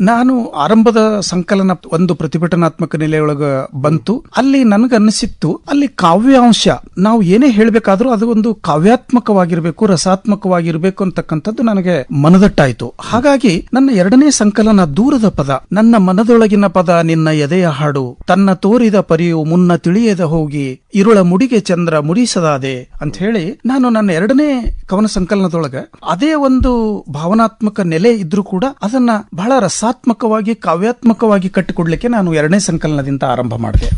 ನಾನು ಆರಂಭದ ಸಂಕಲನ ಒಂದು ಪ್ರತಿಭಟನಾತ್ಮಕ ನೆಲೆಯೊಳಗ ಬಂತು. ಅಲ್ಲಿ ನನಗನ್ನಿಸಿತ್ತು ಅಲ್ಲಿ ಕಾವ್ಯಾಂಶ ನಾವು ಏನೇ ಹೇಳಬೇಕಾದ್ರೂ ಅದು ಒಂದು ಕಾವ್ಯಾತ್ಮಕವಾಗಿರಬೇಕು ರಸಾತ್ಮಕವಾಗಿರಬೇಕು ಅಂತಕ್ಕಂಥದ್ದು ನನಗೆ ಮನದಟ್ಟಾಯಿತು. ಹಾಗಾಗಿ ನನ್ನ ಎರಡನೇ ಸಂಕಲನ ದೂರದ ಪದ ನನ್ನ ಮನದೊಳಗಿನ ಪದ ನಿನ್ನ ಎದೆಯ ಹಾಡು ತನ್ನ ತೋರಿದ ಪರಿಯು ಮುನ್ನ ತಿಳಿಯದ ಹೋಗಿ ಇರುಳ ಮುಡಿಗೆ ಚಂದ್ರ ಮುಡಿಸದಾದೆ ಅಂತ ಹೇಳಿ ನಾನು ನನ್ನ ಎರಡನೇ ಕವನ ಸಂಕಲನದೊಳಗ ಅದೇ ಒಂದು ಭಾವನಾತ್ಮಕ ನೆಲೆ ಇದ್ರೂ ಕೂಡ ಅದನ್ನ ಬಹಳ ರಸಾತ್ಮಕವಾಗಿ ಕಾವ್ಯಾತ್ಮಕವಾಗಿ ಕಟ್ಟಿಕೊಡ್ಲಿಕ್ಕೆ ನಾನು ಎರಡನೇ ಸಂಕಲನದಿಂದ ಆರಂಭ ಮಾಡಿದೆ.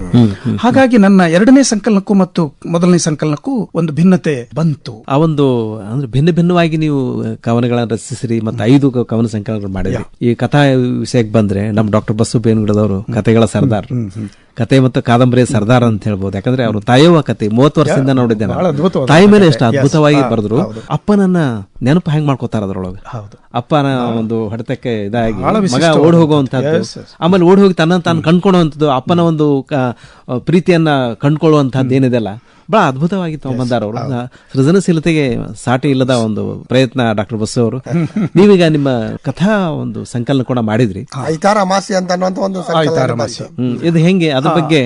ಹಾಗಾಗಿ ನನ್ನ ಎರಡನೇ ಸಂಕಲನಕ್ಕೂ ಮತ್ತು ಮೊದಲನೇ ಸಂಕಲನಕ್ಕೂ ಒಂದು ಭಿನ್ನತೆ ಬಂತು. ಆ ಒಂದು ಅಂದ್ರೆ ಭಿನ್ನ ಭಿನ್ನವಾಗಿ ನೀವು ಕವನಗಳನ್ನ ರಚಿಸಿರಿ ಮತ್ತೆ ಐದು ಕವನ ಸಂಕಲನಗಳು ಮಾಡಿದ್ರಿ. ಈ ಕಥಾ ವಿಷಯಕ್ಕೆ ಬಂದ್ರೆ ನಮ್ಮ ಡಾಕ್ಟರ್ ಬಸ್ಸು ಬೇನುಗುಡದವರು ಕಥೆಗಳ ಸರ್ದಾರ್. ಕತೆ ಮತ್ತು ಕಾದಂಬರಿ ಸರ್ದಾರ್ ಅಂತ ಹೇಳ್ಬೋದು. ಯಾಕಂದ್ರೆ ಅವರು ತಾಯವ್ವ ಕತೆ ಮೂವತ್ತು ವರ್ಷದಿಂದ ನೋಡಿದ್ದೆ ತಾಯಿ ಮೇಲೆ. ಎಷ್ಟು ಅದ್ಭುತವಾಗಿ ಬರೆದ್ರು. ಅಪ್ಪನನ್ನ ನೆನಪು ಹೆಂಗ್ ಮಾಡ್ಕೋತಾರ ಅದ್ರೊಳಗೆ. ಅಪ್ಪನ ಒಂದು ಹೊಡೆತಕ್ಕೆ ಇದಾಗಿ ಮಗ ಓಡ್ yes. ಆಮೇಲೆ ಓಡ್ ಹೋಗಿ ತನ್ನ ತಾನು ಕಂಡ್ಕೊಳ್ಳುವಂಥದ್ದು ಅಪ್ಪನ ಒಂದು ಪ್ರೀತಿಯನ್ನ ಕಂಡ್ಕೊಳ್ಳುವಂತಹದ್ದು ಏನಿದೆಲ್ಲ? ಬಹಳ ಅದ್ಭುತವಾಗಿ ತಗೊಂಡ್ಬಂದಾರ ಅವರು. ಸೃಜನಶೀಲತೆಗೆ ಸಾಟಿ ಇಲ್ಲದ ಒಂದು ಪ್ರಯತ್ನ ಡಾಕ್ಟರ್ ಬಸ್ಸು ಅವರು. ನೀವೀಗ ನಿಮ್ಮ ಕಥಾ ಒಂದು ಸಂಕಲನ ಕೂಡ ಮಾಡಿದ್ರಿ. ಅಮಾಸ್ಯೆ ಅಂತ ಅನ್ನುವಂತ ಒಂದು ಇದು ಹೆಂಗೆ? ಅದ್ರ ಬಗ್ಗೆ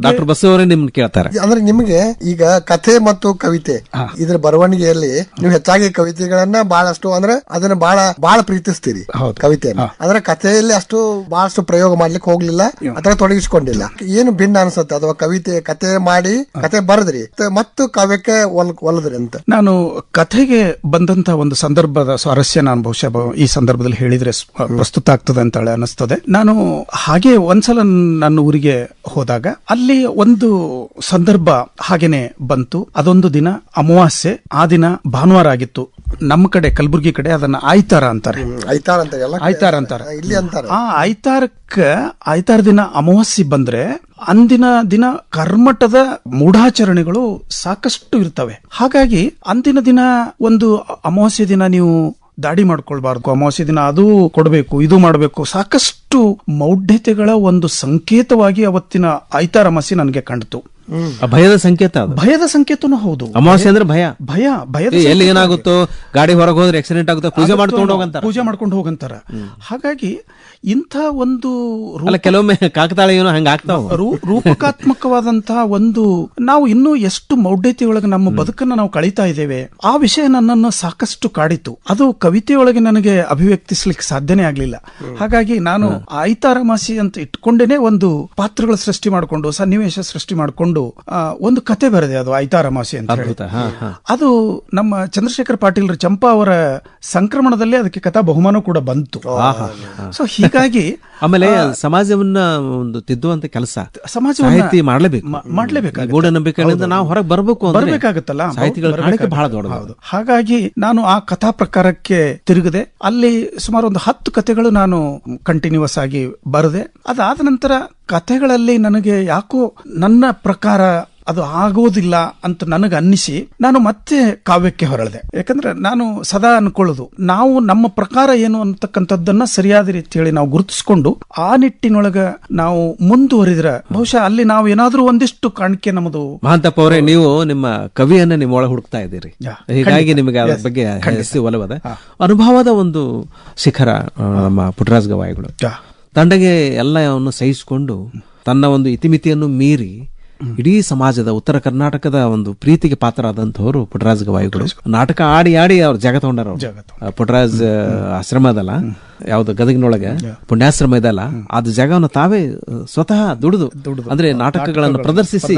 ಡಾಕ್ಟರ್ ಬಸ್ಸು ಅವರೇ ನಿಮ್ಗೆ ಕೇಳ್ತಾರೆ. ಅಂದ್ರೆ ನಿಮಗೆ ಈಗ ಕಥೆ ಮತ್ತು ಕವಿತೆ ಇದ್ರ ಬರವಣಿಗೆಯಲ್ಲಿ ನೀವು ಹೆಚ್ಚಾಗಿ ಕವಿತೆಗಳನ್ನ ಬಹಳಷ್ಟು ಅಂದ್ರೆ ಅದನ್ನ ಬಹಳ ಬಹಳ ಪ್ರೀತಿಸ್ತೀರಿ ಕವಿತೆ ಅಂದ್ರೆ ಕಥೆಯಲ್ಲಿ ಅಷ್ಟು ಬಹಳಷ್ಟು ಪ್ರಯೋಗ ಮಾಡ್ಲಿಕ್ಕೆ ಹೋಗ್ಲಿಲ್ಲ ಅಥವಾ ತೊಡಗಿಸ್ಕೊಂಡಿಲ್ಲ. ಏನು ಭಿನ್ನ ಅನ್ಸುತ್ತೆ? ಅಥವಾ ಕವಿತೆ ಕತೆ ಮಾಡಿ ಕತೆ ಬರೆದ್ರಿ ತ- ಮತ್ತು ಕಾವ್ಯಕ್ಕೆ ಒಲ್ ಒಲದ್ರಿ ಅಂತ. ನಾನು ಕಥೆಗೆ ಬಂದಂತ ಒಂದು ಸಂದರ್ಭದ ಸ್ವಾರಸ್ಯ ನಾನು ಬಹುಶಃ ಈ ಸಂದರ್ಭದಲ್ಲಿ ಹೇಳಿದ್ರೆ ಪ್ರಸ್ತುತ ಆಗ್ತದೆ ಅಂತ ಹೇಳಿ ಅನಿಸ್ತದೆ ನಾನು ಹಾಗೆ ಒಂದ್ಸಲ ನನ್ನ ಊರಿಗೆ ಹೋದಾಗ ಅಲ್ಲಿ ಒಂದು ಸಂದರ್ಭ ಹಾಗೇನೆ ಬಂತು. ಅದೊಂದು ದಿನ ಅಮಾವಾಸ್ಯೆ. ಆ ದಿನ ಭಾನುವಾರ ಆಗಿತ್ತು. ನಮ್ಮ ಕಡೆ ಕಲಬುರಗಿ ಕಡೆ ಅದನ್ನ ಆಯ್ತಾರ ಅಂತಾರೆ. ಐತಾರ ಅಂತ ಎಲ್ಲ ಆಯ್ತಾರ ಅಂತಾರೆ. ಇಲ್ಲಿ ಅಂತಾರೆ. ಆ ಆಯ್ತಾರಕ್ಕ ಆಯ್ತಾರ ದಿನ ಅಮಾವಾಸ್ಯೆ ಬಂದ್ರೆ ಅಂದಿನ ದಿನ ಕರ್ಮಟದ ಮೂಢಾಚರಣೆಗಳು ಸಾಕಷ್ಟು ಇರ್ತವೆ. ಹಾಗಾಗಿ ಅಂದಿನ ದಿನ ಒಂದು ಅಮಾವಾಸ್ಯೆ ದಿನ ನೀವು ದಾಡಿ ಮಾಡ್ಕೊಳ್ಬಾರ್ದು. ಅಮಾವಾಸ್ಯೆ ದಿನ ಅದು ಕೊಡಬೇಕು ಇದು ಮಾಡಬೇಕು. ಸಾಕಷ್ಟು ಮೌಢ್ಯತೆಗಳ ಒಂದು ಸಂಕೇತವಾಗಿ ಅವತ್ತಿನ ಆಯ್ತಾರ ಮಸಿ ನನಗೆ ಕಾಣ್ತು ಆ ಭಯದ ಸಂಕೇತ ಭಯದ ಸಂಕೇತನೂ ಹೌದು. ಅಮಾವಾಸ್ಯ ಅಂದ್ರೆ ಭಯ. ಭಯ ಭಯದ ಏ, ಎಲ್ಲಿ ಏನಾಗುತ್ತೋ ಗಾಡಿ ಹೊರಗೆ ಹೋದ್ರೆ ಆಕ್ಸಿಡೆಂಟ್ ಆಗುತ್ತೋ ಪೂಜೆ ಮಾಡ್ಕೊಂಡು ಹೋಗಂತ ಹೋಗಂತಾರ. ಪೂಜೆ ಮಾಡ್ಕೊಂಡು ಹೋಗಂತಾರ. ಹಾಗಾಗಿ ಇಂಥ ಒಂದು ಕೆಲವೊಮ್ಮೆ ಕಾಕತಾಳ ಏನೋ ಹಂಗ ಆಗ್ತಾವ. ರೂಪಕಾತ್ಮಕವಾದಂತಹ ಒಂದು ನಾವು ಇನ್ನೂ ಎಷ್ಟು ಮೌಢ್ಯತೆಯೊಳಗೆ ನಮ್ಮ ಬದುಕನ್ನ ನಾವು ಕಳೀತಾ ಇದ್ದೇವೆ ಆ ವಿಷಯ ನನ್ನನ್ನು ಸಾಕಷ್ಟು ಕಾಡಿತು. ಅದು ಕವಿತೆಯೊಳಗೆ ನನಗೆ ಅಭಿವ್ಯಕ್ತಿಸ್ಲಿಕ್ಕೆ ಸಾಧ್ಯನೇ ಆಗ್ಲಿಲ್ಲ. ಹಾಗಾಗಿ ನಾನು ಆಯ್ತಾರಮಾಸಿ ಅಂತ ಇಟ್ಕೊಂಡೇನೆ ಒಂದು ಪಾತ್ರಗಳ ಸೃಷ್ಟಿ ಮಾಡಿಕೊಂಡು ಸನ್ನಿವೇಶ ಸೃಷ್ಟಿ ಮಾಡಿಕೊಂಡು ಒಂದು ಕತೆ ಬರೆದೆ ಅದು ಆಯ್ತಾರಮಾಸಿ ಅಂತ ಹೇಳಿ. ಅದು ನಮ್ಮ ಚಂದ್ರಶೇಖರ್ ಪಾಟೀಲ್ ಚಂಪಾ ಅವರ ಸಂಕ್ರಮಣದಲ್ಲಿ ಅದಕ್ಕೆ ಕಥಾ ಬಹುಮಾನ ಕೂಡ ಬಂತು. ಸೊ ಹೀಗಾಗಿ ಆಮೇಲೆ ಸಮಾಜವನ್ನ ಒಂದು ತಿದ್ದುವಂತ ಕೆಲಸ. ಸಮಾಜ ಮಾಡಲೇಬೇಕು. ಮೂಢನಂಬಿಕೆಗಳಿಂದ ನಾವು ಹೊರಗೆ ಬರ್ಬೇಕು ಬರ್ಬೇಕಾಗತ್ತಲ್ಲ? ಸಾಹಿತಿಗಳ ಬಹಳ ಹೌದು. ಹಾಗಾಗಿ ನಾನು ಆ ಕಥಾ ಪ್ರಕಾರಕ್ಕೆ ತಿರುಗದೆ. ಅಲ್ಲಿ ಸುಮಾರು ಒಂದು ಹತ್ತು ಕಥೆಗಳು ನಾನು ಕಂಟಿನ್ಯೂಸ್ ಆಗಿ ಬರೆದೆ. ಅದಾದ ನಂತರ ಕಥೆಗಳಲ್ಲಿ ನನಗೆ ಯಾಕೋ ನನ್ನ ಪ್ರಕಾರ ಅದು ಆಗೋದಿಲ್ಲ ಅಂತ ನನಗೆ ಅನ್ನಿಸಿ ನಾನು ಮತ್ತೆ ಕಾವ್ಯಕ್ಕೆ ಹೊರಳಿದೆ. ಯಾಕಂದ್ರೆ ನಾನು ಸದಾ ಅನ್ಕೊಳ್ಳೋದು ನಾವು ನಮ್ಮ ಪ್ರಕಾರ ಏನು ಅಂತಕ್ಕಂಥದ್ದನ್ನ ಸರಿಯಾದ ರೀತಿ ಹೇಳಿ ನಾವು ಗುರುತಿಸಿಕೊಂಡು ಆ ನಿಟ್ಟಿನೊಳಗ ನಾವು ಮುಂದುವರಿದ್ರೆ ಬಹುಶಃ ಅಲ್ಲಿ ನಾವು ಏನಾದ್ರೂ ಒಂದಿಷ್ಟು ಕಾಣಿಕೆ ನಮ್ಮದು ಮಹಾಂತಪ್ಪ ಅವರೇ ನೀವು ನಿಮ್ಮ ಕವಿಯನ್ನ ನಿಮ್ಮ ಒಳ ಹುಡುಕ್ತಾ ಇದ್ದೀರಿ. ಹೀಗಾಗಿ ನಿಮಗೆ ಅದರ ಬಗ್ಗೆ ಒಲವದ. ಅನುಭವದ ಒಂದು ಶಿಖರ ನಮ್ಮ ಪುಟರಾಜ್ ಗವಾಯಿಗಳು. ತಂಡಗೆ ತಂಡಗೆ ಎಲ್ಲವನ್ನು ಸಹಿಸಿಕೊಂಡು ತನ್ನ ಒಂದು ಇತಿಮಿತಿಯನ್ನು ಮೀರಿ ಇಡೀ ಸಮಾಜದ ಉತ್ತರ ಕರ್ನಾಟಕದ ಒಂದು ಪ್ರೀತಿಗೆ ಪಾತ್ರರಾದಂತವರು ಪುಟರಾಜ್ ಗವಾಯಿಗಳು. ನಾಟಕ ಆಡಿ ಆಡಿ ಅವ್ರು ಜಾಗ ತಗೊಂಡಾರ ಪುಟರಾಜ್ ಪುಟ್ಟರಾಜ್ ಆಶ್ರಮ ಅದಲ್ಲ ಯಾವ್ದು ಗದಗಿನೊಳಗೆ ಪುಣ್ಯಾಶ್ರಮ ಇದಲ್ಲ ಅದ್ ಜಾಗವನ್ನು ತಾವೇ ಸ್ವತಃ ದುಡಿದು ಅಂದ್ರೆ ನಾಟಕಗಳನ್ನು ಪ್ರದರ್ಶಿಸಿ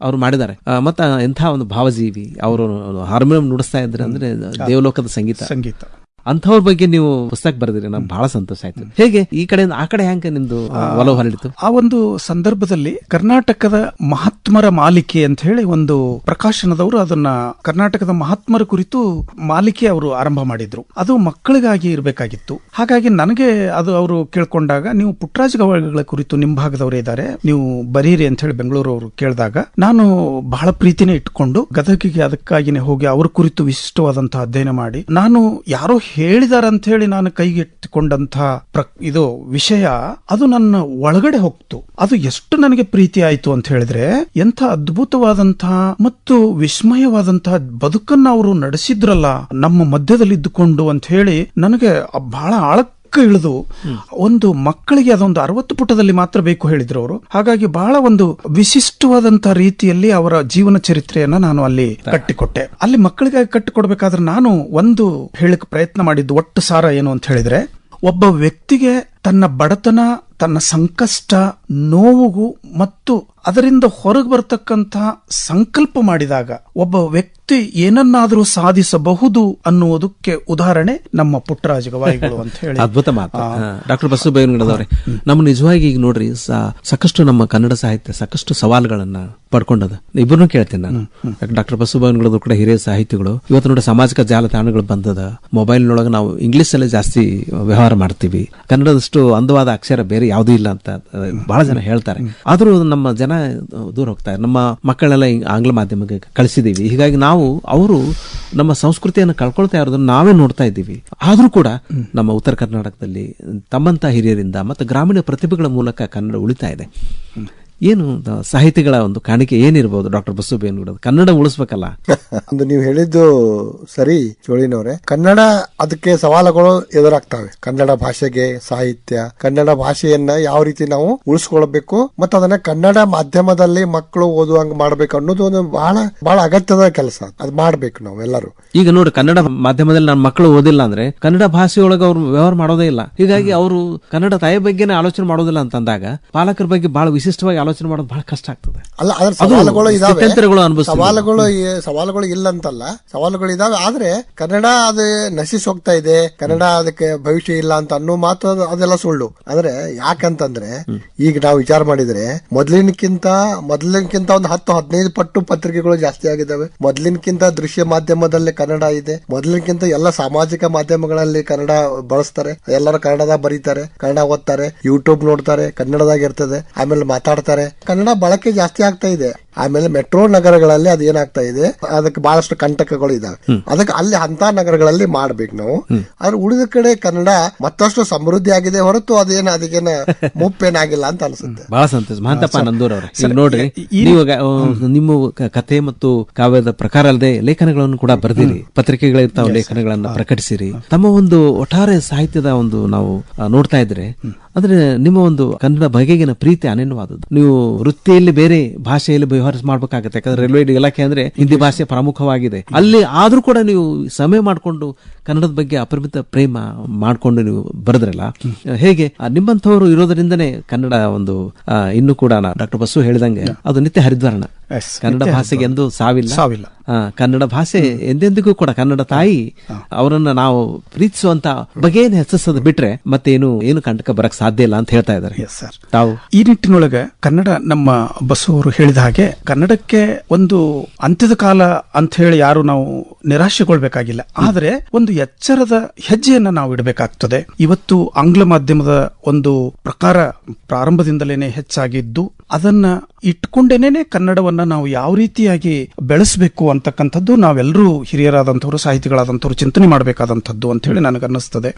ಅವ್ರು ಮಾಡಿದ್ದಾರೆ. ಮತ್ತ ಎಂಥ ಒಂದು ಭಾವಜೀವಿ ಅವರು ಹಾರ್ಮೋನಿಯಂ ನುಡಿಸ್ತಾ ಇದ್ರೆ ಅಂದ್ರೆ ದೇವಲೋಕದ ಸಂಗೀತ. ಸಂಗೀತ. ಅಂಥವ್ರ ಬಗ್ಗೆ ನೀವು ಪುಸ್ತಕ ಬರೆದಿರಿ ನಮ್ಗೆ ಬಹಳ ಸಂತೋಷ ಆಯ್ತು. ಹೇಗೆ ಈ ಕಡೆಯಿಂದ ಆ ಕಡೆ ಹೆಂಗೆ ನಿಮ್ದು ಒಲವು ಹರಡಿತು? ಆ ಒಂದು ಸಂದರ್ಭದಲ್ಲಿ ಕರ್ನಾಟಕದ ಮಹಾತ್ಮರ ಮಾಲಿಕೆ ಅಂತ ಹೇಳಿ ಒಂದು ಪ್ರಕಾಶನದವರು ಅದನ್ನ ಕರ್ನಾಟಕದ ಮಹಾತ್ಮರ ಕುರಿತು ಮಾಲಿಕೆ ಅವರು ಆರಂಭ ಮಾಡಿದ್ರು. ಅದು ಮಕ್ಕಳಿಗಾಗಿ ಇರಬೇಕಾಗಿತ್ತು. ಹಾಗಾಗಿ ನನಗೆ ಅದು ಅವರು ಕೇಳ್ಕೊಂಡಾಗ ನೀವು ಪುಟ್ಟರಾಜ ಗವಾಯಿಗಳ ಕುರಿತು ನಿಮ್ಮ ಭಾಗದವರೇ ಇದ್ದಾರೆ ನೀವು ಬರೀರಿ ಅಂತ ಹೇಳಿ ಬೆಂಗಳೂರು ಅವರು ಕೇಳಿದಾಗ ನಾನು ಬಹಳ ಪ್ರೀತಿನೇ ಇಟ್ಕೊಂಡು ಗದಗಿಗೆ ಅದಕ್ಕಾಗಿನೇ ಹೋಗಿ ಅವ್ರ ಕುರಿತು ವಿಶಿಷ್ಟವಾದಂತಹ ಅಧ್ಯಯನ ಮಾಡಿ ನಾನು ಯಾರೋ ಹೇಳಿದಾರ ಅಂತ ಹೇಳಿ ನಾನು ಕೈಗೆತ್ತಿಕೊಂಡಂತಹ ಪ್ರ- ಇದು ವಿಷಯ, ಅದು ನನ್ನ ಒಳಗಡೆ ಹೋಗ್ತು. ಅದು ಎಷ್ಟು ನನಗೆ ಪ್ರೀತಿ ಆಯ್ತು ಅಂತ ಹೇಳಿದ್ರೆ, ಎಂಥ ಅದ್ಭುತವಾದಂತಹ ಮತ್ತು ವಿಸ್ಮಯವಾದಂತಹ ಬದುಕನ್ನ ಅವರು ನಡೆಸಿದ್ರಲ್ಲ, ನಮ್ಮ ಮಧ್ಯದಲ್ಲಿ ಇದ್ದುಕೊಂಡು ಅಂತ ಹೇಳಿ ನನಗೆ ಬಹಳ ಆಳಕ್ಕೆ ಇಳಿದು ಒಂದು ಮಕ್ಕಳಿಗೆ ಅದೊಂದು ಅರವತ್ತು ಪುಟದಲ್ಲಿ ಮಾತ್ರ ಬೇಕು ಹೇಳಿದ್ರು ಅವರು. ಹಾಗಾಗಿ ಬಹಳ ಒಂದು ವಿಶಿಷ್ಟವಾದಂತಹ ರೀತಿಯಲ್ಲಿ ಅವರ ಜೀವನ ಚರಿತ್ರೆಯನ್ನ ನಾನು ಅಲ್ಲಿ ಕಟ್ಟಿಕೊಟ್ಟೆ. ಅಲ್ಲಿ ಮಕ್ಕಳಿಗಾಗಿ ಕಟ್ಟಿಕೊಡ್ಬೇಕಾದ್ರೆ ನಾನು ಒಂದು ಹೇಳಕ್ ಪ್ರಯತ್ನ ಮಾಡಿದ್ದು ಒಟ್ಟು ಸಾರ ಏನು ಅಂತ ಹೇಳಿದ್ರೆ, ಒಬ್ಬ ವ್ಯಕ್ತಿಗೆ ತನ್ನ ಬಡತನ ತನ್ನ ಸಂಕಷ್ಟ ನೋವು ಮತ್ತು ಅದರಿಂದ ಹೊರಗೆ ಬರತಕ್ಕಂತಹ ಸಂಕಲ್ಪ ಮಾಡಿದಾಗ ಒಬ್ಬ ವ್ಯಕ್ತಿ ಏನನ್ನಾದರೂ ಸಾಧಿಸಬಹುದು ಅನ್ನುವುದಕ್ಕೆ ಉದಾಹರಣೆ ನಮ್ಮ ಪುಟ್ಟರಾಜ ಗವಾಯಿಗಳು ಅಂತ ಹೇಳಿ. ಅದ್ಭುತ ಮಾತು. ಡಾಕ್ಟರ್ ಬಸು ಬೇವನಗಡದವ್ರೆ ನಮ್ಮ ನಿಜವಾಗಿ ಈಗ ನೋಡ್ರಿ ಸಾಕಷ್ಟು ನಮ್ಮ ಕನ್ನಡ ಸಾಹಿತ್ಯ ಸಾಕಷ್ಟು ಸವಾಲುಗಳನ್ನ ಪಡ್ಕೊಂಡದ. ಇಬ್ಬರನ್ನು ಕೇಳ್ತೇನೆ ನಾನು. ಡಾಕ್ಟರ್ ಬಸು ಬೇವನಗಡದ್ರು ಕೂಡ ಹಿರಿಯ ಸಾಹಿತಿಗಳು. ಇವತ್ತು ನೋಡಿ ಸಾಮಾಜಿಕ ಜಾಲತಾಣಗಳು ಬಂದದ. ಮೊಬೈಲ್ನೊಳಗೆ ನಾವು ಇಂಗ್ಲಿಷ್ ಅಲ್ಲೇ ಜಾಸ್ತಿ ವ್ಯವಹಾರ ಮಾಡ್ತೀವಿ. ಕನ್ನಡದಷ್ಟು ಅಂದವಾದ ಅಕ್ಷರ ಬೇರೆ ಯಾವುದೂ ಇಲ್ಲ ಅಂತ ಬಹಳ ಜನ ಹೇಳ್ತಾರೆ. ಆದರೂ ನಮ್ಮ ಜನ ದೂರ ಹೋಗ್ತಾರೆ ನಮ್ಮ ಮಕ್ಕಳೆಲ್ಲ ಆಂಗ್ಲ ಮಾಧ್ಯಮಕ್ಕೆ ಕಳಿಸಿದ್ದೀವಿ ಹೀಗಾಗಿ ನಾವು, ಅವರು ನಮ್ಮ ಸಂಸ್ಕೃತಿಯನ್ನು ಕಳ್ಕೊಳ್ತಾ ಇರೋದನ್ನು ನಾವೇ ನೋಡ್ತಾ ಇದ್ದೀವಿ. ಆದರೂ ಕೂಡ ನಮ್ಮ ಉತ್ತರ ಕರ್ನಾಟಕದಲ್ಲಿ ತಮ್ಮಂತ ಹಿರಿಯರಿಂದ ಮತ್ತು ಗ್ರಾಮೀಣ ಪ್ರತಿಭೆಗಳ ಮೂಲಕ ಕನ್ನಡ ಉಳಿತಾ ಇದೆ. ಏನು ಸಾಹಿತಿಗಳ ಒಂದು ಕಾಣಿಕೆ ಏನಿರಬಹುದು ಡಾಕ್ಟರ್ ಬಸು ಬೇನುಗಡದು ಕನ್ನಡ ಉಳಿಸ್ಬೇಕಲ್ಲ? ಒಂದು ನೀವು ಹೇಳಿದ್ದು ಸರಿ ಚೋಳಿನವ್ರೆ. ಕನ್ನಡ ಅದಕ್ಕೆ ಸವಾಲುಗಳು ಎದುರಾಗ್ತವೆ. ಕನ್ನಡ ಭಾಷೆಗೆ ಸಾಹಿತ್ಯ ಕನ್ನಡ ಭಾಷೆಯನ್ನ ಯಾವ ರೀತಿ ನಾವು ಉಳಿಸ್ಕೊಳ್ಬೇಕು ಮತ್ತೆ ಅದನ್ನ ಕನ್ನಡ ಮಾಧ್ಯಮದಲ್ಲಿ ಮಕ್ಕಳು ಓದುವಂಗ ಮಾಡ್ಬೇಕು ಅನ್ನೋದು ಒಂದು ಬಹಳ ಬಹಳ ಅಗತ್ಯದ ಕೆಲಸ. ಅದು ಮಾಡ್ಬೇಕು ನಾವು ಎಲ್ಲರೂ. ಈಗ ನೋಡಿ ಕನ್ನಡ ಮಾಧ್ಯಮದಲ್ಲಿ ನನ್ನ ಮಕ್ಕಳು ಓದಿಲ್ಲ ಅಂದ್ರೆ ಕನ್ನಡ ಭಾಷೆಯೊಳಗೆ ಅವ್ರು ವ್ಯವಹಾರ ಮಾಡೋದೇ ಇಲ್ಲ. ಹೀಗಾಗಿ ಅವರು ಕನ್ನಡ ತಾಯಿ ಬಗ್ಗೆನೇ ಆಲೋಚನೆ ಮಾಡೋದಿಲ್ಲ ಅಂತಂದಾಗ ಪಾಲಕರ ಬಗ್ಗೆ ಬಹಳ ವಿಶಿಷ್ಟವಾಗಿ ಆಲೋಚನೆ ಸಮಾಲೋಚನೆ ಮಾಡೋದು ಬಹಳ ಕಷ್ಟ ಆಗ್ತದೆ. ಅಲ್ಲ ಅದ್ರ ಅದು ಸವಾಲುಗಳು ಇದಾವೆ. ಸವಾಲುಗಳು ಸವಾಲುಗಳು ಇಲ್ಲ ಅಂತಲ್ಲ ಸವಾಲುಗಳು ಇದಾವೆ. ಆದ್ರೆ ಕನ್ನಡ ಅದು ನಶಿಸಿ ಹೋಗ್ತಾ ಇದೆ. ಕನ್ನಡ ಅದಕ್ಕೆ ಭವಿಷ್ಯ ಇಲ್ಲ ಅಂತ ಅನ್ನೋ ಮಾತು ಅದು- ಅದೆಲ್ಲ ಸುಳ್ಳು. ಆದ್ರೆ ಯಾಕಂತಂದ್ರೆ ಈಗ ನಾವು ವಿಚಾರ ಮಾಡಿದ್ರೆ ಮೊದ್ಲಿನಕ್ಕಿಂತ ಮೊದ್ಲಿನಕ್ಕಿಂತ ಒಂದು ಹತ್ತು ಹದಿನೈದು ಪಟ್ಟು ಪತ್ರಿಕೆಗಳು ಜಾಸ್ತಿ ಆಗಿದ್ದಾವೆ. ಮೊದ್ಲಿನಕ್ಕಿಂತ ದೃಶ್ಯ ಮಾಧ್ಯಮದಲ್ಲಿ ಕನ್ನಡ ಇದೆ. ಮೊದ್ಲಿನಕ್ಕಿಂತ ಎಲ್ಲ ಸಾಮಾಜಿಕ ಮಾಧ್ಯಮಗಳಲ್ಲಿ ಕನ್ನಡ ಬಳಸ್ತಾರೆ. ಎಲ್ಲರೂ ಕನ್ನಡದ ಬರೀತಾರೆ. ಕನ್ನಡ ಓದ್ತಾರೆ. ಯೂಟ್ಯೂಬ್ ನೋಡ್ತಾರೆ. ಕನ್ನಡದಾಗ ಇರ್ತದೆ. ಆಮೇಲೆ ಮಾತಾಡ್ತಾರೆ. ಕನ್ನಡ ಬಳಕೆ ಜಾಸ್ತಿ ಆಗ್ತಾ ಇದೆ. ಆಮೇಲೆ ಮೆಟ್ರೋ ನಗರಗಳಲ್ಲಿ ಅದು ಏನಾಗ್ತಾ ಇದೆ ಅದಕ್ಕೆ ಬಹಳಷ್ಟು ಕಂಟಕಗಳು ಇದಾವೆ. ಅದಕ್ಕೆ ಅಲ್ಲಿ ಅಂತ ನಗರಗಳಲ್ಲಿ ಮಾಡ್ಬೇಕು ನಾವು. ಆದ್ರೆ ಉಳಿದ ಕಡೆ ಕನ್ನಡ ಮತ್ತಷ್ಟು ಸಮೃದ್ಧಿ ಆಗಿದೆ ಹೊರತು ಅದೇನು ಅದಕ್ಕೇನ ಮುಪ್ಪೇನಾಗಿಲ್ಲ ಅಂತ ಅನ್ಸುತ್ತೆ. ಬಹಳ ಸಂತೋಷ. ಮಹಂತಪ್ಪ ನಂದೂರ್ ಅವರೇ. ನೋಡ್ರಿ ನೀವು ನಿಮ್ಮ ಕಥೆ ಮತ್ತು ಕಾವ್ಯದ ಪ್ರಕಾರ ಅಲ್ಲದೆ ಲೇಖನಗಳನ್ನು ಕೂಡ ಬರೆದಿರಿ. ಪತ್ರಿಕೆಗಳಿರ್ತಾವ ಲೇಖನಗಳನ್ನ ಪ್ರಕಟಿಸಿರಿ. ತಮ್ಮ ಒಂದು ಒಟ್ಟಾರೆ ಸಾಹಿತ್ಯದ ಒಂದು ನಾವು ನೋಡ್ತಾ ಇದ್ರೆ ಅಂದ್ರೆ ನಿಮ್ಮ ಒಂದು ಕನ್ನಡ ಬಗೆಗಿನ ಪ್ರೀತಿ ಅನನ್ಯವಾದದ್ದು. ನೀವು ವೃತ್ತಿಯಲ್ಲಿ ಬೇರೆ ಭಾಷೆಯಲ್ಲಿ ವ್ಯವಹಾರ ಮಾಡ್ಬೇಕಾಗತ್ತೆ. ಯಾಕಂದ್ರೆ ರೈಲ್ವೆ ಇಲಾಖೆ ಅಂದ್ರೆ ಹಿಂದಿ ಭಾಷೆ ಪ್ರಮುಖವಾಗಿದೆ. ಅಲ್ಲಿ ಆದ್ರೂ ಕೂಡ ನೀವು ಸಮಯ ಮಾಡಿಕೊಂಡು ಕನ್ನಡದ ಬಗ್ಗೆ ಅಪರಿಮಿತ ಪ್ರೇಮ ಮಾಡಿಕೊಂಡು ನೀವು ಬರೆದ್ರಲ್ಲ ಹೇಗೆ? ನಿಮ್ಮಂಥವರು ಇರೋದ್ರಿಂದನೇ ಕನ್ನಡ ಒಂದು ಇನ್ನು ಕೂಡ ಡಾಕ್ಟರ್ ಬಸ್ಸು ಹೇಳಿದಂಗೆ ಅದು ನಿತ್ಯ ಹರಿದ್ವರ್ಣ ಕನ್ನಡ ಭಾಷೆಗೆ ಎಂದು ಸಾವಿಲ್ಲ. ಸಾವಿಲ್ಲ. ಕನ್ನಡ ಭಾಷೆ ಎಂದೆಂದಿಗೂ ಕೂಡ ಕನ್ನಡ ತಾಯಿ ಅವರನ್ನ ನಾವು ಪ್ರೀತಿಸುವಂತ ಬಗೆಯನ್ನು ಹೆಚ್ಚಿಸೋದು ಬಿಟ್ರೆ ಮತ್ತೇನು ಏನು ಕಂಟಕ ಬರಕ್ ಸಾಧ್ಯ ಇಲ್ಲ ಅಂತ ಹೇಳ್ತಾ ಇದ್ದಾರೆ. ಎಸ್ ಸರ್ ತಾವು? ಈ ನಿಟ್ಟಿನೊಳಗೆ ಕನ್ನಡ ನಮ್ಮ ಬಸವರು ಹೇಳಿದ ಹಾಗೆ ಕನ್ನಡಕ್ಕೆ ಒಂದು ಅಂತ್ಯದ ಕಾಲ ಅಂತ ಹೇಳಿ ಯಾರು ನಾವು ನಿರಾಶೆಗೊಳ್ಬೇಕಾಗಿಲ್ಲ. ಆದರೆ ಒಂದು ಎಚ್ಚರದ ಹೆಜ್ಜೆಯನ್ನ ನಾವು ಇಡಬೇಕಾಗ್ತದೆ. ಇವತ್ತು ಆಂಗ್ಲ ಮಾಧ್ಯಮದ ಒಂದು ಪ್ರಕಾರ ಪ್ರಾರಂಭದಿಂದಲೇನೆ ಹೆಚ್ಚಾಗಿದ್ದು ಅದನ್ನ ಇಟ್ಕೊಂಡೇನೆ ಕನ್ನಡವನ್ನ ನಾವು ಯಾವ ರೀತಿಯಾಗಿ ಬೆಳೆಸಬೇಕು ಅಂತಕ್ಕಂಥದ್ದು ನಾವೆಲ್ಲರೂ ಹಿರಿಯರಾದಂಥವ್ರು, ಸಾಹಿತಿಗಳಾದಂಥವ್ರು ಚಿಂತನೆ ಮಾಡಬೇಕಾದಂಥದ್ದು ಅಂತ ಹೇಳಿ ನನಗನ್ನಿಸ್ತದೆ.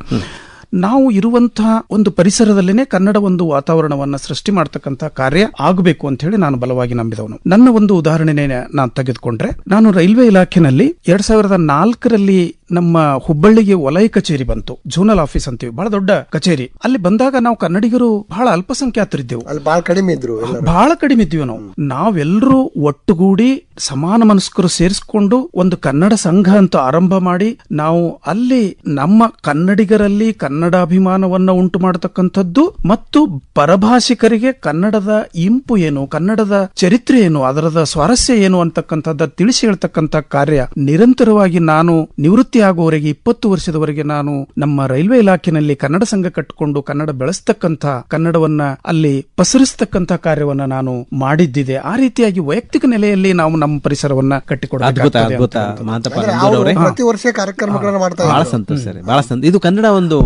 ನಾವು ಇರುವಂತಹ ಒಂದು ಪರಿಸರದಲ್ಲೇನೆ ಕನ್ನಡ ಒಂದು ವಾತಾವರಣವನ್ನ ಸೃಷ್ಟಿ ಮಾಡ್ತಕ್ಕಂಥ ಕಾರ್ಯ ಆಗಬೇಕು ಅಂತ ಹೇಳಿ ನಾನು ಬಲವಾಗಿ ನಂಬಿದವನು. ನನ್ನ ಒಂದು ಉದಾಹರಣೆನೇ ನಾನು ತೆಗೆದುಕೊಂಡ್ರೆ, ನಾನು ರೈಲ್ವೆ ಇಲಾಖೆನಲ್ಲಿ ಎರಡ್ ಸಾವಿರದ ನಾಲ್ಕರಲ್ಲಿ ನಮ್ಮ ಹುಬ್ಬಳ್ಳಿಗೆ ವಲಯ ಕಚೇರಿ ಬಂತು. ಝೋನಲ್ ಆಫೀಸ್ ಅಂತೀವಿ. ಬಹಳ ದೊಡ್ಡ ಕಚೇರಿ. ಅಲ್ಲಿ ಬಂದಾಗ ನಾವು ಕನ್ನಡಿಗರು ಬಹಳ ಅಲ್ಪಸಂಖ್ಯಾತರಿದ್ದೆವು. ಅಲ್ಲಿ ಬಹಳ ಕಡಿಮೆ ಇದ್ರು ಬಹಳ ಕಡಿಮೆ ಇದ್ದೀವಿ ನಾವು. ನಾವೆಲ್ಲರೂ ಒಟ್ಟುಗೂಡಿ ಸಮಾನ ಮನಸ್ಕರು ಸೇರಿಸಿಕೊಂಡು ಒಂದು ಕನ್ನಡ ಸಂಘ ಅಂತ ಆರಂಭ ಮಾಡಿ ನಾವು ಅಲ್ಲಿ ನಮ್ಮ ಕನ್ನಡಿಗರಲ್ಲಿ ಕನ್ನಡಾಭಿಮಾನವನ್ನು ಉಂಟು ಮಾಡತಕ್ಕಂಥದ್ದು ಮತ್ತು ಪರಭಾಷಿಕರಿಗೆ ಕನ್ನಡದ ಇಂಪು ಏನು ಕನ್ನಡದ ಚರಿತ್ರೆ ಏನು ಅದರದ ಸ್ವಾರಸ್ಯ ಏನು ಅಂತಕ್ಕಂಥದ್ದು ತಿಳಿಸಿ ಹೇಳ್ತಕ್ಕಂಥ ಕಾರ್ಯ ನಿರಂತರವಾಗಿ ನಾನು ನಿವೃತ್ತಿ ಆಗುವವರೆಗೆ ಇಪ್ಪತ್ತು ವರ್ಷದವರೆಗೆ ನಾನು ನಮ್ಮ ರೈಲ್ವೆ ಇಲಾಖೆನಲ್ಲಿ ಕನ್ನಡ ಸಂಘ ಕಟ್ಟಿಕೊಂಡು ಕನ್ನಡ ಬೆಳೆಸ್ತಕ್ಕಂಥ ಕನ್ನಡವನ್ನ ಅಲ್ಲಿ ಪಸರಿಸ್ತಕ್ಕಂಥ ಕಾರ್ಯವನ್ನ ನಾನು ಮಾಡಿದ್ದಿದೆ. ಆ ರೀತಿಯಾಗಿ ವೈಯಕ್ತಿಕ ನೆಲೆಯಲ್ಲಿ ನಾವು ನಮ್ಮ ಪರಿಸರವನ್ನ ಪ್ರತಿ ವರ್ಷ ಕಾರ್ಯಕ್ರಮಗಳನ್ನು ಮಾಡ್ತಾ ಇದು ಕನ್ನಡ ಒಂದು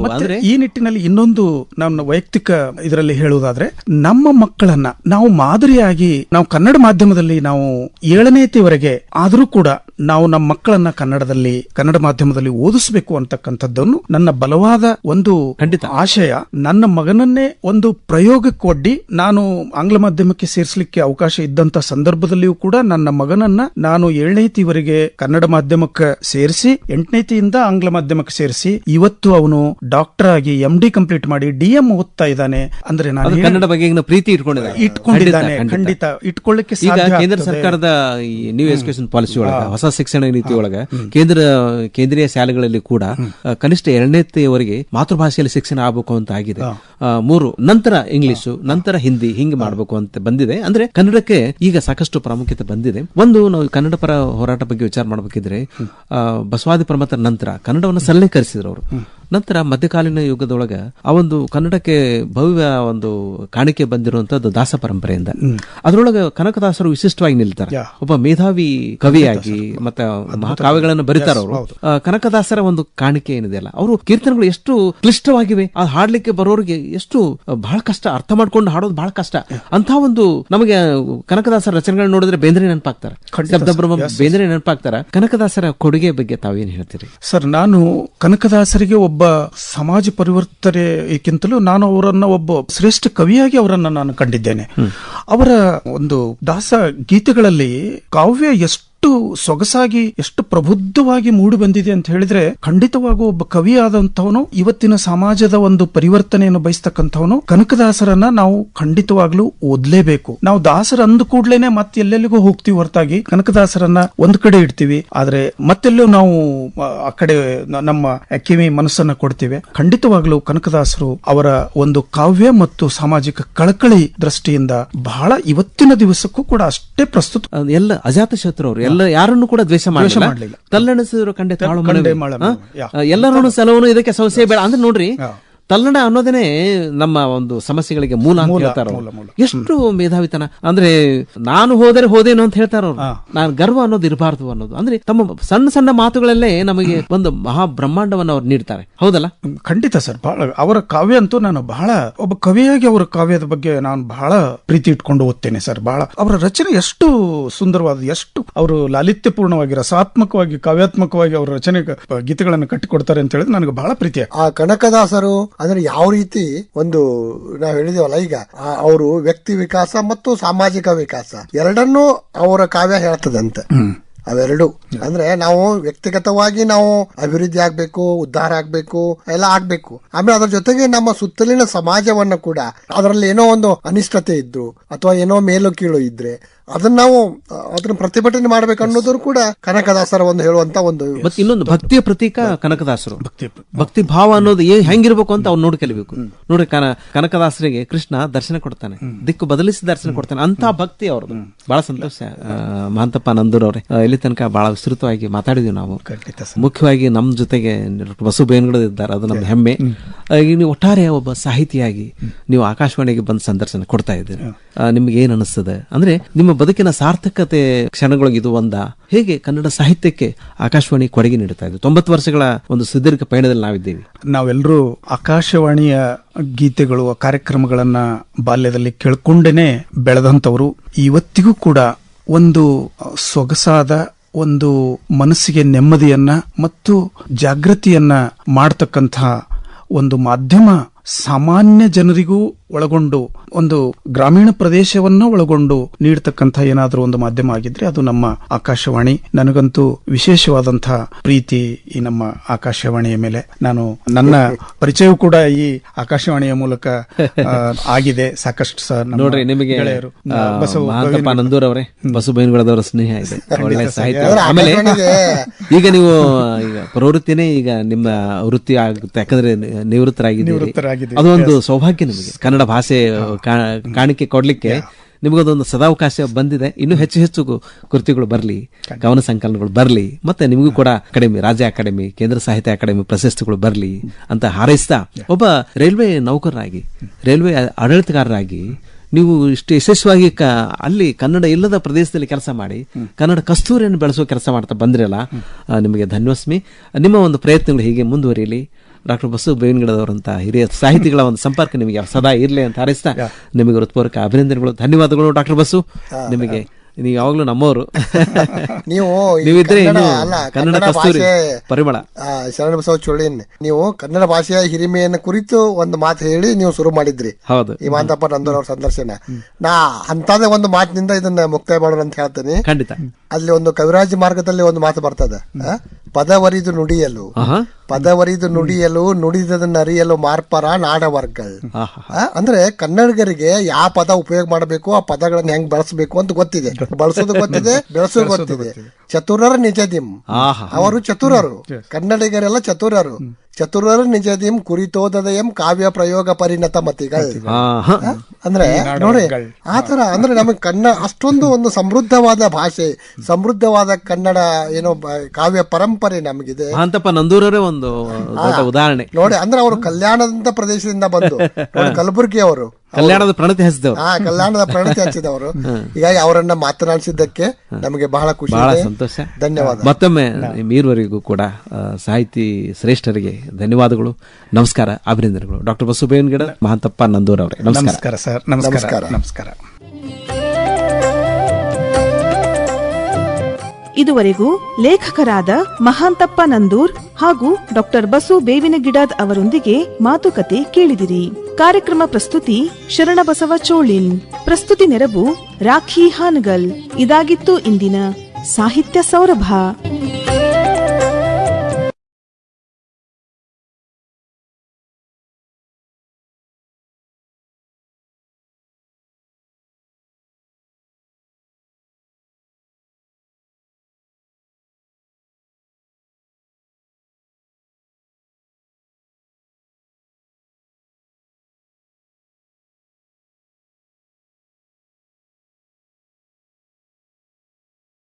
ಈ ನಿಟ್ಟಿನಲ್ಲಿ ಇನ್ನೊಂದು ನಮ್ಮ ವೈಯಕ್ತಿಕ ಇದರಲ್ಲಿ ಹೇಳುವುದಾದ್ರೆ ನಮ್ಮ ಮಕ್ಕಳನ್ನ ನಾವು ಮಾದರಿಯಾಗಿ ನಾವು ಕನ್ನಡ ಮಾಧ್ಯಮದಲ್ಲಿ ನಾವು ಏಳನೇತಿವರೆಗೆ ಆದರೂ ಕೂಡ ನಾವು ನಮ್ಮ ಮಕ್ಕಳನ್ನ ಕನ್ನಡದಲ್ಲಿ ಕನ್ನಡ ಮಾಧ್ಯಮದಲ್ಲಿ ಓದಿಸಬೇಕು ಅಂತಕ್ಕಂಥದ್ದನ್ನು ನನ್ನ ಬಲವಾದ ಒಂದು ಖಂಡಿತ. ಆಶಯ ನನ್ನ ಮಗನನ್ನೇ ಒಂದು ಪ್ರಯೋಗಕ್ಕೆ ಒಡ್ಡಿ ನಾನು ಆಂಗ್ಲ ಮಾಧ್ಯಮಕ್ಕೆ ಸೇರಿಸಲಿಕ್ಕೆ ಅವಕಾಶ ಇದ್ದಂತ ಸಂದರ್ಭದಲ್ಲಿಯೂ ಕೂಡ ನನ್ನ ಮಗನನ್ನ ನಾನು ಏಳನೇತಿವರೆಗೆ ಕನ್ನಡ ಮಾಧ್ಯಮಕ್ಕೆ ಸೇರಿಸಿ ಎಂಟನೇತಿಯಿಂದ ಆಂಗ್ಲ ಮಾಧ್ಯಮಕ್ಕೆ ಸೇರಿಸಿ ಇವತ್ತು ಅವನು ಡಾಕ್ಟರ್ ಆಗಿ ಎಂ ಡಿ ಕಂಪ್ಲೀಟ್ ಮಾಡಿ ಡಿ ಎಂ ಓದ್ತಾ ಇದ್ದಾನೆ ಅಂದ್ರೆ ನಾನು ಕನ್ನಡ ಬಗ್ಗೆ ಪ್ರೀತಿ ಇಟ್ಕೊಂಡಿದ್ದಾನೆ. ಖಂಡಿತ, ಇಟ್ಕೊಳ್ಳಿಕ್ಕೆ ಸಾಧ್ಯ ಕೇಂದ್ರ ಸರ್ಕಾರದ ನ್ಯೂ ಎಜುಕೇಶನ್ ಪಾಲಿಸಿ ಒಳಗ ಹೊಸ ಶಿಕ್ಷಣ ನೀತಿಯೊಳಗೆ ಒಳಗ ಕೇಂದ್ರ ಕೇಂದ್ರೀಯ ಶಾಲೆಗಳಲ್ಲಿ ಕೂಡ ಕನಿಷ್ಠ ಎರಡನೇವರೆಗೆ ಮಾತೃಭಾಷೆಯಲ್ಲಿ ಶಿಕ್ಷಣ ಆಗಬೇಕು ಅಂತ ಆಗಿದೆ. ಮೂರು ನಂತರ ಇಂಗ್ಲಿಷು ನಂತರ ಹಿಂದಿ ಹಿಂಗೆ ಮಾಡಬೇಕು ಅಂತ ಬಂದಿದೆ. ಅಂದ್ರೆ ಕನ್ನಡಕ್ಕೆ ಈಗ ಸಾಕಷ್ಟು ಪ್ರಾಮುಖ್ಯತೆ ಬಂದಿದೆ. ಒಂದು ನಾವು ಕನ್ನಡ ಪರ ಹೋರಾಟ ಬಗ್ಗೆ ವಿಚಾರ ಮಾಡಬೇಕಿದ್ರೆ ಬಸವಾದಿ ಪ್ರಮತರ ನಂತರ ಕನ್ನಡವನ್ನು ಸರಳೀಕರಿಸಿದ್ರು ಅವರು. ನಂತರ ಮಧ್ಯಕಾಲೀನ ಯುಗದೊಳಗೆ ಆ ಒಂದು ಕನ್ನಡಕ್ಕೆ ಭವ್ಯ ಒಂದು ಕಾಣಿಕೆ ಬಂದಿರುವಂತದ್ದು ದಾಸ ಪರಂಪರೆಯಿಂದ. ಅದರೊಳಗೆ ಕನಕದಾಸರು ವಿಶಿಷ್ಟವಾಗಿ ನಿಲ್ತಾರೆ. ಒಬ್ಬ ಮೇಧಾವಿ ಕವಿಯಾಗಿ ಮತ್ತೆ ಮಹಾಕಾವ್ಯಗಳನ್ನು ಬರೀತಾರ ಅವರು. ಕನಕದಾಸರ ಒಂದು ಕಾಣಿಕೆ ಏನಿದೆ ಅಲ್ಲ ಅವರು ಕೀರ್ತನೆಗಳು ಎಷ್ಟು ಕ್ಲಿಷ್ಟವಾಗಿವೆ ಆ ಹಾಡ್ಲಿಕ್ಕೆ ಬರೋರಿಗೆ ಎಷ್ಟು ಬಹಳ ಕಷ್ಟ ಅರ್ಥ ಮಾಡ್ಕೊಂಡು ಹಾಡೋದು ಬಹಳ ಕಷ್ಟ. ಅಂತ ಒಂದು ನಮಗೆ ಕನಕದಾಸರ ರಚನೆಗಳನ್ನ ನೋಡಿದ್ರೆ ಬೇಂದ್ರೆ ನೆನಪಾಗ್ತಾರೆ. ಬೇಂದ್ರೆ ನೆನಪಾಗ್ತಾರ. ಕನಕದಾಸರ ಕೊಡುಗೆ ಬಗ್ಗೆ ತಾವೇನು ಹೇಳ್ತೀರಿ? ಸರ್ ನಾನು ಕನಕದಾಸರಿಗೆ ಒಬ್ಬ ಸಮಾಜ ಪರಿವರ್ತನೆಗಿಂತಲೂ ನಾನು ಅವರನ್ನ ಒಬ್ಬ ಶ್ರೇಷ್ಠ ಕವಿಯಾಗಿ ಅವರನ್ನ ನಾನು ಕಂಡಿದ್ದೇನೆ. ಅವರ ಒಂದು ದಾಸ ಗೀತೆಗಳಲ್ಲಿ ಕಾವ್ಯ ಎಷ್ಟು ಎಷ್ಟು ಸೊಗಸಾಗಿ ಎಷ್ಟು ಪ್ರಬುದ್ಧವಾಗಿ ಮೂಡಿ ಬಂದಿದೆ ಅಂತ ಹೇಳಿದ್ರೆ ಖಂಡಿತವಾಗೂ ಒಬ್ಬ ಕವಿ ಆದಂತವನು ಇವತ್ತಿನ ಸಮಾಜದ ಒಂದು ಪರಿವರ್ತನೆಯನ್ನು ಬಯಸ್ತಕ್ಕಂಥವನು ಕನಕದಾಸರನ್ನ ನಾವು ಖಂಡಿತವಾಗ್ಲೂ ಓದ್ಲೇಬೇಕು. ನಾವು ದಾಸರ ಅಂದ ಕೂಡ್ಲೇನೆ ಮತ್ತೆ ಎಲ್ಲೆಲ್ಲಿಗೂ ಹೋಗ್ತೀವಿ ಹೊರತಾಗಿ ಕನಕದಾಸರನ್ನ ಒಂದ್ ಕಡೆ ಇಡ್ತೀವಿ ಆದ್ರೆ ಮತ್ತೆಲ್ಲೂ ನಾವು ಆ, ಕಡೆ ನಮ್ಮ ಕಿವಿ ಮನಸ್ಸನ್ನ ಕೊಡ್ತೀವಿ. ಖಂಡಿತವಾಗ್ಲೂ ಕನಕದಾಸರು ಅವರ ಒಂದು ಕಾವ್ಯ ಮತ್ತು ಸಾಮಾಜಿಕ ಕಳಕಳಿ ದೃಷ್ಟಿಯಿಂದ ಬಹಳ ಇವತ್ತಿನ ದಿವಸಕ್ಕೂ ಕೂಡ ಅಷ್ಟೇ ಪ್ರಸ್ತುತ. ಎಲ್ಲ ಅಜಾತ ಶತ್ರು ಎಲ್ಲ ಯಾರನ್ನು ಕೂಡ ದ್ವೇಷ ಮಾಡಲಿಲ್ಲ. ತಲ್ಲಣಿಸಿದ್ರು ಕಂಡೆ ತಾಳು. ಎಲ್ಲರನ್ನು ಸಲವನು ಇದಕ್ಕೆ ಸಮಸ್ಯೆ ಬೇಡ ಅಂದ್ರೆ ನೋಡ್ರಿ. ತಲ್ಲಣ ಅನ್ನೋದೇನೆ ನಮ್ಮ ಒಂದು ಸಮಸ್ಯೆಗಳಿಗೆ ಮೂಲ ಅಂತ ಹೇಳ್ತಾರ. ಎಷ್ಟು ಮೇಧಾವಿತನ. ಅಂದ್ರೆ ನಾನು ಹೋದರೆ ಹೋದೇನು ಅಂತ ಹೇಳ್ತಾರ ನಾನು ಗರ್ವ ಅನ್ನೋದು ಇರಬಾರ್ದು ಅನ್ನೋದು. ಅಂದ್ರೆ ತಮ್ಮ ಸಣ್ಣ ಸಣ್ಣ ಮಾತುಗಳಲ್ಲೇ ನಮಗೆ ಒಂದು ಮಹಾ ಬ್ರಹ್ಮಾಂಡವನ್ನು ಅವ್ರು ನೀಡ್ತಾರೆ. ಹೌದಲ್ಲ? ಖಂಡಿತ ಸರ್. ಬಹಳ ಅವರ ಕಾವ್ಯ ಅಂತೂ ನಾನು ಬಹಳ ಒಬ್ಬ ಕವಿಯಾಗಿ ಅವರ ಕಾವ್ಯದ ಬಗ್ಗೆ ನಾನು ಬಹಳ ಪ್ರೀತಿ ಇಟ್ಕೊಂಡು ಓದ್ತೇನೆ ಸರ್. ಬಹಳ ಅವರ ರಚನೆ ಎಷ್ಟು ಸುಂದರವಾದ ಎಷ್ಟು ಅವರು ಲಾಲಿತ್ಯಪೂರ್ಣವಾಗಿ ರಸಾತ್ಮಕವಾಗಿ ಕಾವ್ಯಾತ್ಮಕವಾಗಿ ಅವರ ರಚನೆ ಗೀತೆಗಳನ್ನು ಕಟ್ಟಿಕೊಡ್ತಾರೆ ಅಂತ ಹೇಳಿದ್ರೆ ನನಗೆ ಬಹಳ ಪ್ರೀತಿ ಆ ಕನಕದಾಸರು ಅಂದ್ರೆ ಯಾವ ರೀತಿ ಒಂದು ನಾವು ಹೇಳಿದೇವಲ್ಲ ಈಗ ಅವರು ವ್ಯಕ್ತಿ ವಿಕಾಸ ಮತ್ತು ಸಾಮಾಜಿಕ ವಿಕಾಸ ಎರಡನ್ನೂ ಅವರ ಕಾವ್ಯ ಹೇಳ್ತದಂತೆ. ಅವೆರಡು. ಅಂದ್ರೆ ನಾವು ವ್ಯಕ್ತಿಗತವಾಗಿ ನಾವು ಅಭಿವೃದ್ಧಿ ಆಗ್ಬೇಕು ಉದ್ಧಾರ ಆಗ್ಬೇಕು ಎಲ್ಲ ಆಗ್ಬೇಕು. ಆಮೇಲೆ ಅದ್ರ ಜೊತೆಗೆ ನಮ್ಮ ಸುತ್ತಲಿನ ಸಮಾಜವನ್ನ ಕೂಡ ಅದರಲ್ಲಿ ಏನೋ ಒಂದು ಅನಿಷ್ಟತೆ ಇದ್ರು ಅಥವಾ ಏನೋ ಮೇಲು ಕೀಳು ಇದ್ರೆ ಅದನ್ನ ನಾವು ಅದನ್ನ ಪ್ರತಿಭಟನೆ ಮಾಡ್ಬೇಕು ಅನ್ನೋದ್ರು ಕೂಡ ಕನಕದಾಸರ ಒಂದು ಹೇಳುವಂತ ಒಂದು ಮತ್ತೆ ಇನ್ನೊಂದು ಭಕ್ತಿಯ ಪ್ರತೀಕ ಕನಕದಾಸರು. ಭಕ್ತಿ. ಭಕ್ತಿ ಭಾವ ಅನ್ನೋದು ಏ ಹೆಂಗಿರ್ಬೇಕು ಅಂತ ಅವ್ನು ನೋಡ್ಕೊಳ್ಬೇಕು. ನೋಡಿ ಕನ ಕನಕದಾಸರಿಗೆ ಕೃಷ್ಣ ದರ್ಶನ ಕೊಡ್ತಾನೆ. ದಿಕ್ಕು ಬದಲಿಸಿ ದರ್ಶನ ಕೊಡ್ತಾನೆ. ಅಂತ ಭಕ್ತಿ ಅವ್ರದ್ದು. ಬಹಳ ಸಂತೋಷ. ಆ, ಮಹಂತಪ್ಪ ನಂದೂರ್ ಅವ್ರೆ ಇಲ್ಲಿ ತನಕ ಬಹಳ ವಿಸ್ತೃತವಾಗಿ ಮಾತಾಡಿದ್ವಿ ನಾವು. ಖಂಡಿತ ಮುಖ್ಯವಾಗಿ ನಮ್ಮ ಜೊತೆಗೆ ಬಸು ಬೇನ್ಗಳು ಇದ್ದಾರೆ. ಅದು ನಮ್ಮ ಹೆಮ್ಮೆ. ಈಗ ನೀವು ಒಟ್ಟಾರೆ ಒಬ್ಬ ಸಾಹಿತಿಯಾಗಿ ನೀವು ಆಕಾಶವಾಣಿಗೆ ಬಂದು ಸಂದರ್ಶನ ಕೊಡ್ತಾ ಇದ್ದೀರಿ. ಆ, ನಿಮ್ಗೆ ಏನ್ ಅನಿಸ್ತದೆ? ಅಂದ್ರೆ ನಿಮ್ಮ ಬದುಕಿನ ಸಾರ್ಥಕತೆ ಕ್ಷಣಗಳಿಗೆ ಇದು ಒಂದ. ಹೇಗೆ ಕನ್ನಡ ಸಾಹಿತ್ಯಕ್ಕೆ ಆಕಾಶವಾಣಿ ಕೊಡುಗೆ ನೀಡುತ್ತಾ ಇದೆ? ತೊಂಬತ್ತು ವರ್ಷಗಳ ಒಂದು ಸುದೀರ್ಘ ಪಯಣದಲ್ಲಿ ನಾವಿದ್ದೀವಿ. ನಾವೆಲ್ಲರೂ ಆಕಾಶವಾಣಿಯ ಗೀತೆಗಳು, ಕಾರ್ಯಕ್ರಮಗಳನ್ನ ಬಾಲ್ಯದಲ್ಲಿ ಕೇಳ್ಕೊಂಡೇನೆ ಬೆಳೆದಂಥವರು. ಇವತ್ತಿಗೂ ಕೂಡ ಒಂದು ಸೊಗಸಾದ, ಒಂದು ಮನಸ್ಸಿಗೆ ನೆಮ್ಮದಿಯನ್ನ ಮತ್ತು ಜಾಗೃತಿಯನ್ನ ಮಾಡತಕ್ಕಂತಹ ಒಂದು ಮಾಧ್ಯಮ ಸಾಮಾನ್ಯ ಜನರಿಗೂ ಒಳಗೊಂಡು ಒಂದು ಗ್ರಾಮೀಣ ಪ್ರದೇಶವನ್ನ ಒಳಗೊಂಡು ನೀಡತಕ್ಕಂಥ ಏನಾದರೂ ಒಂದು ಮಾಧ್ಯಮ ಆಗಿದ್ರೆ ಅದು ನಮ್ಮ ಆಕಾಶವಾಣಿ. ನನಗಂತೂ ವಿಶೇಷವಾದಂತಹ ಪ್ರೀತಿ ಈ ನಮ್ಮ ಆಕಾಶವಾಣಿಯ ಮೇಲೆ. ನಾನು ನನ್ನ ಪರಿಚಯವೂ ಕೂಡ ಈ ಆಕಾಶವಾಣಿಯ ಮೂಲಕ ಆಗಿದೆ. ಸಾಕಷ್ಟು ಸರ್ ನೋಡ್ರಿ ನಿಮಗೆ ನಂದೂರ್ ಅವರೇ ಬಸು ಬೈನ್ಗಳದವರ ಸ್ನೇಹ ಇದೆ. ಆಮೇಲೆ ಈಗ ನೀವು ಈಗ ಪ್ರವೃತ್ತಿನೇ ಈಗ ನಿಮ್ಮ ವೃತ್ತಿ ಆಗುತ್ತೆ. ಯಾಕಂದ್ರೆ ನಿವೃತ್ತರಾಗಿದ್ದೀರಿ. ನಿವೃತ್ತರಾಗಿದ್ದೀವಿ. ಅದೊಂದು ಸೌಭಾಗ್ಯ ನಿಮಗೆ. ಕನ್ನಡ ಭಾಷೆ ಕಾಣಿಕೆ ಕೊಡ್ಲಿಕ್ಕೆ ನಿಮಗದೊಂದು ಸದಾವಕಾಶ ಬಂದಿದೆ. ಇನ್ನೂ ಹೆಚ್ಚು ಹೆಚ್ಚು ಕೃತಿಗಳು ಬರಲಿ ಕವನ ಸಂಕಲನಗಳು ಬರಲಿ ಮತ್ತೆ ನಿಮಗೂ ಕೂಡ ಅಕಾಡೆಮಿ ರಾಜ್ಯ ಅಕಾಡೆಮಿ ಕೇಂದ್ರ ಸಾಹಿತ್ಯ ಅಕಾಡೆಮಿ ಪ್ರಶಸ್ತಿಗಳು ಬರಲಿ ಅಂತ ಹಾರೈಸ್ತಾ ಒಬ್ಬ ರೈಲ್ವೆ ನೌಕರರಾಗಿ ರೈಲ್ವೆ ಆಡಳಿತಗಾರರಾಗಿ ನೀವು ಇಷ್ಟು ಯಶಸ್ವಿಯಾಗಿ ಕ ಅಲ್ಲಿ ಕನ್ನಡ ಇಲ್ಲದ ಪ್ರದೇಶದಲ್ಲಿ ಕೆಲಸ ಮಾಡಿ ಕನ್ನಡ ಕಸ್ತೂರಿಯನ್ನು ಬೆಳೆಸುವ ಕೆಲಸ ಮಾಡ್ತಾ ಬಂದ್ರಲ್ಲ ನಿಮಗೆ ಧನ್ಯಸ್ಮಿ ನಿಮ್ಮ ಒಂದು ಪ್ರಯತ್ನಗಳು ಹೀಗೆ ಮುಂದುವರಿಯಲಿ. ಡಾಕ್ಟರ್ ಬಸು ಬೇವಿನಗಿಡದವರಂತ ಹಿರಿಯ ಸಾಹಿತಿಗಳ ಒಂದು ಸಂಪರ್ಕ ನಿಮಗೆ ಸದಾ ಇರಲಿ ಅಂತ ಹಾರೈಸ್ತಾ ನಿಮಗೆ ಹೃತ್ಪೂರ್ವಕ ಅಭಿನಂದನೆಗಳು ಧನ್ಯವಾದಗಳು ಡಾಕ್ಟರ್ ಬಸು. ನಿಮಗೆ ನೀವು ಯಾವಾಗಲೂ ನಮ್ಮವರು. ನೀವು ನೀವಿದ್ರೆ ಕನ್ನಡ ಕಸ್ತೂರಿ ಭಾಷೆ- ಪರಿಮಳ. ಶರಣ ಬಸವ ಚೋಳಿನ್ ನೀವು ಕನ್ನಡ ಭಾಷೆಯ ಹಿರಿಮೆಯನ್ನು ಕುರಿತು ಒಂದು ಮಾತು ಹೇಳಿ ನೀವು ಶುರು ಮಾಡಿದ್ರಿ. ಹೌದು. ಈ ಮಾಂತಪ್ಪ ನಂದೂರ್ ಅವ್ರ ಸಂದರ್ಶನ. ನಾ ಅಂತದೇ ಒಂದು ಮಾತಿನಿಂದ ಇದನ್ನ ಮುಕ್ತಾಯ ಮಾಡೋಣ ಅಂತ ಹೇಳ್ತೀನಿ. ಖಂಡಿತ. ಅಲ್ಲಿ ಒಂದು ಕವಿರಾಜ ಮಾರ್ಗದಲ್ಲಿ ಒಂದು ಮಾತು ಬರ್ತದೆ? ಪದವರಿದು ನುಡಿಯಲು. ಪದವರಿದು ನುಡಿಯಲು ನುಡಿದದನ್ನ ಅರಿಯಲು ಮಾರ್ಪರ ನಾಡವರ್ಗ ಆಹಾ. ಆ, ಅಂದ್ರೆ ಕನ್ನಡಿಗರಿಗೆ ಯಾವ ಪದ ಉಪಯೋಗ ಮಾಡಬೇಕು ಆ ಪದಗಳನ್ನ ಹೆಂಗ್ ಬಳಸಬೇಕು ಅಂತ ಗೊತ್ತಿದೆ. ಬಳಸೋದು ಗೊತ್ತಿದೆ ಬೆಳೆಸೋದು ಗೊತ್ತಿದೆ. ಚತುರರ ನಿಜದಿಂ. ಆಹಾ. ಅವರು ಚತುರರು. ಕನ್ನಡಿಗರೆಲ್ಲ ಚತುರರು. ಚತುರರ ನಿಜದಿಂ ಕುರಿತೋದಯಂ ಕಾವ್ಯ ಪ್ರಯೋಗ ಪರಿಣತ ಮತಿಗಳು. ಅಂದ್ರೆ ನೋಡಿ ಆತರ ಅಂದ್ರೆ ನಮಗೆ ಕನ್ನ ಅಷ್ಟೊಂದು ಒಂದು ಸಮೃದ್ಧವಾದ ಭಾಷೆ ಸಮೃದ್ಧವಾದ ಕನ್ನಡ ಏನೋ ಬ- ಕಾವ್ಯ ಪರಂಪರೆ ನಮಗಿದೆ. ಒಂದು ಉದಾಹರಣೆ. ನೋಡಿ ಅಂದ್ರೆ ಅವರು ಕಲ್ಯಾಣದಂತ ಪ್ರದೇಶದಿಂದ ಬಂದು ಕಲಬುರಗಿ ಅವರು ಕಲ್ಯಾಣದ ಪ್ರಣತಿ ಹಚ್ಚಿದವರು. ಹಾ ಕಲ್ಯಾಣದ ಪ್ರಣತಿ ಹಚ್ಚಿದವರು. ಹೀಗಾಗಿ ಅವರನ್ನ ಮಾತನಾಡಿಸಿದ್ದಕ್ಕೆ ನಮಗೆ ಬಹಳ ಖುಷಿ ಬಹಳ ಸಂತೋಷ. ಧನ್ಯವಾದ. ಮತ್ತೊಮ್ಮೆ ಮೀರ್ವರಿಗೂ ಕೂಡ ಆ, ಸಾಹಿತಿ ಶ್ರೇಷ್ಠರಿಗೆ ಧನ್ಯವಾದಗಳು ನಮಸ್ಕಾರ ಅಭಿನಂದನೆಗಳು. ಡಾಕ್ಟರ್ ಬಸುಬೇನ್ಗಿಡ ಮಹಾಂತಪ್ಪ ನಂದೂರ್ ಅವರೇ ನಮಸ್ಕಾರ. ನಮಸ್ಕಾರ ಸರ್ ನಮಸ್ಕಾರ. ನಮಸ್ಕಾರ. ಇದುವರೆಗೂ ಲೇಖಕರಾದ ಮಹಾಂತಪ್ಪ ನಂದೂರ್ ಹಾಗೂ ಡಾಕ್ಟರ್ ಬಸು ಬೇವಿನಗಿಡದ್ ಅವರೊಂದಿಗೆ ಮಾತುಕತೆ ಕೇಳಿದಿರಿ. ಕಾರ್ಯಕ್ರಮ ಪ್ರಸ್ತುತಿ ಶರಣಬಸವ ಚೋಳಿನ್. ಪ್ರಸ್ತುತಿ ನೆರವು ರಾಖಿ ಹಾನಗಲ್. ಇದಾಗಿತ್ತು ಇಂದಿನ ಸಾಹಿತ್ಯ ಸೌರಭ.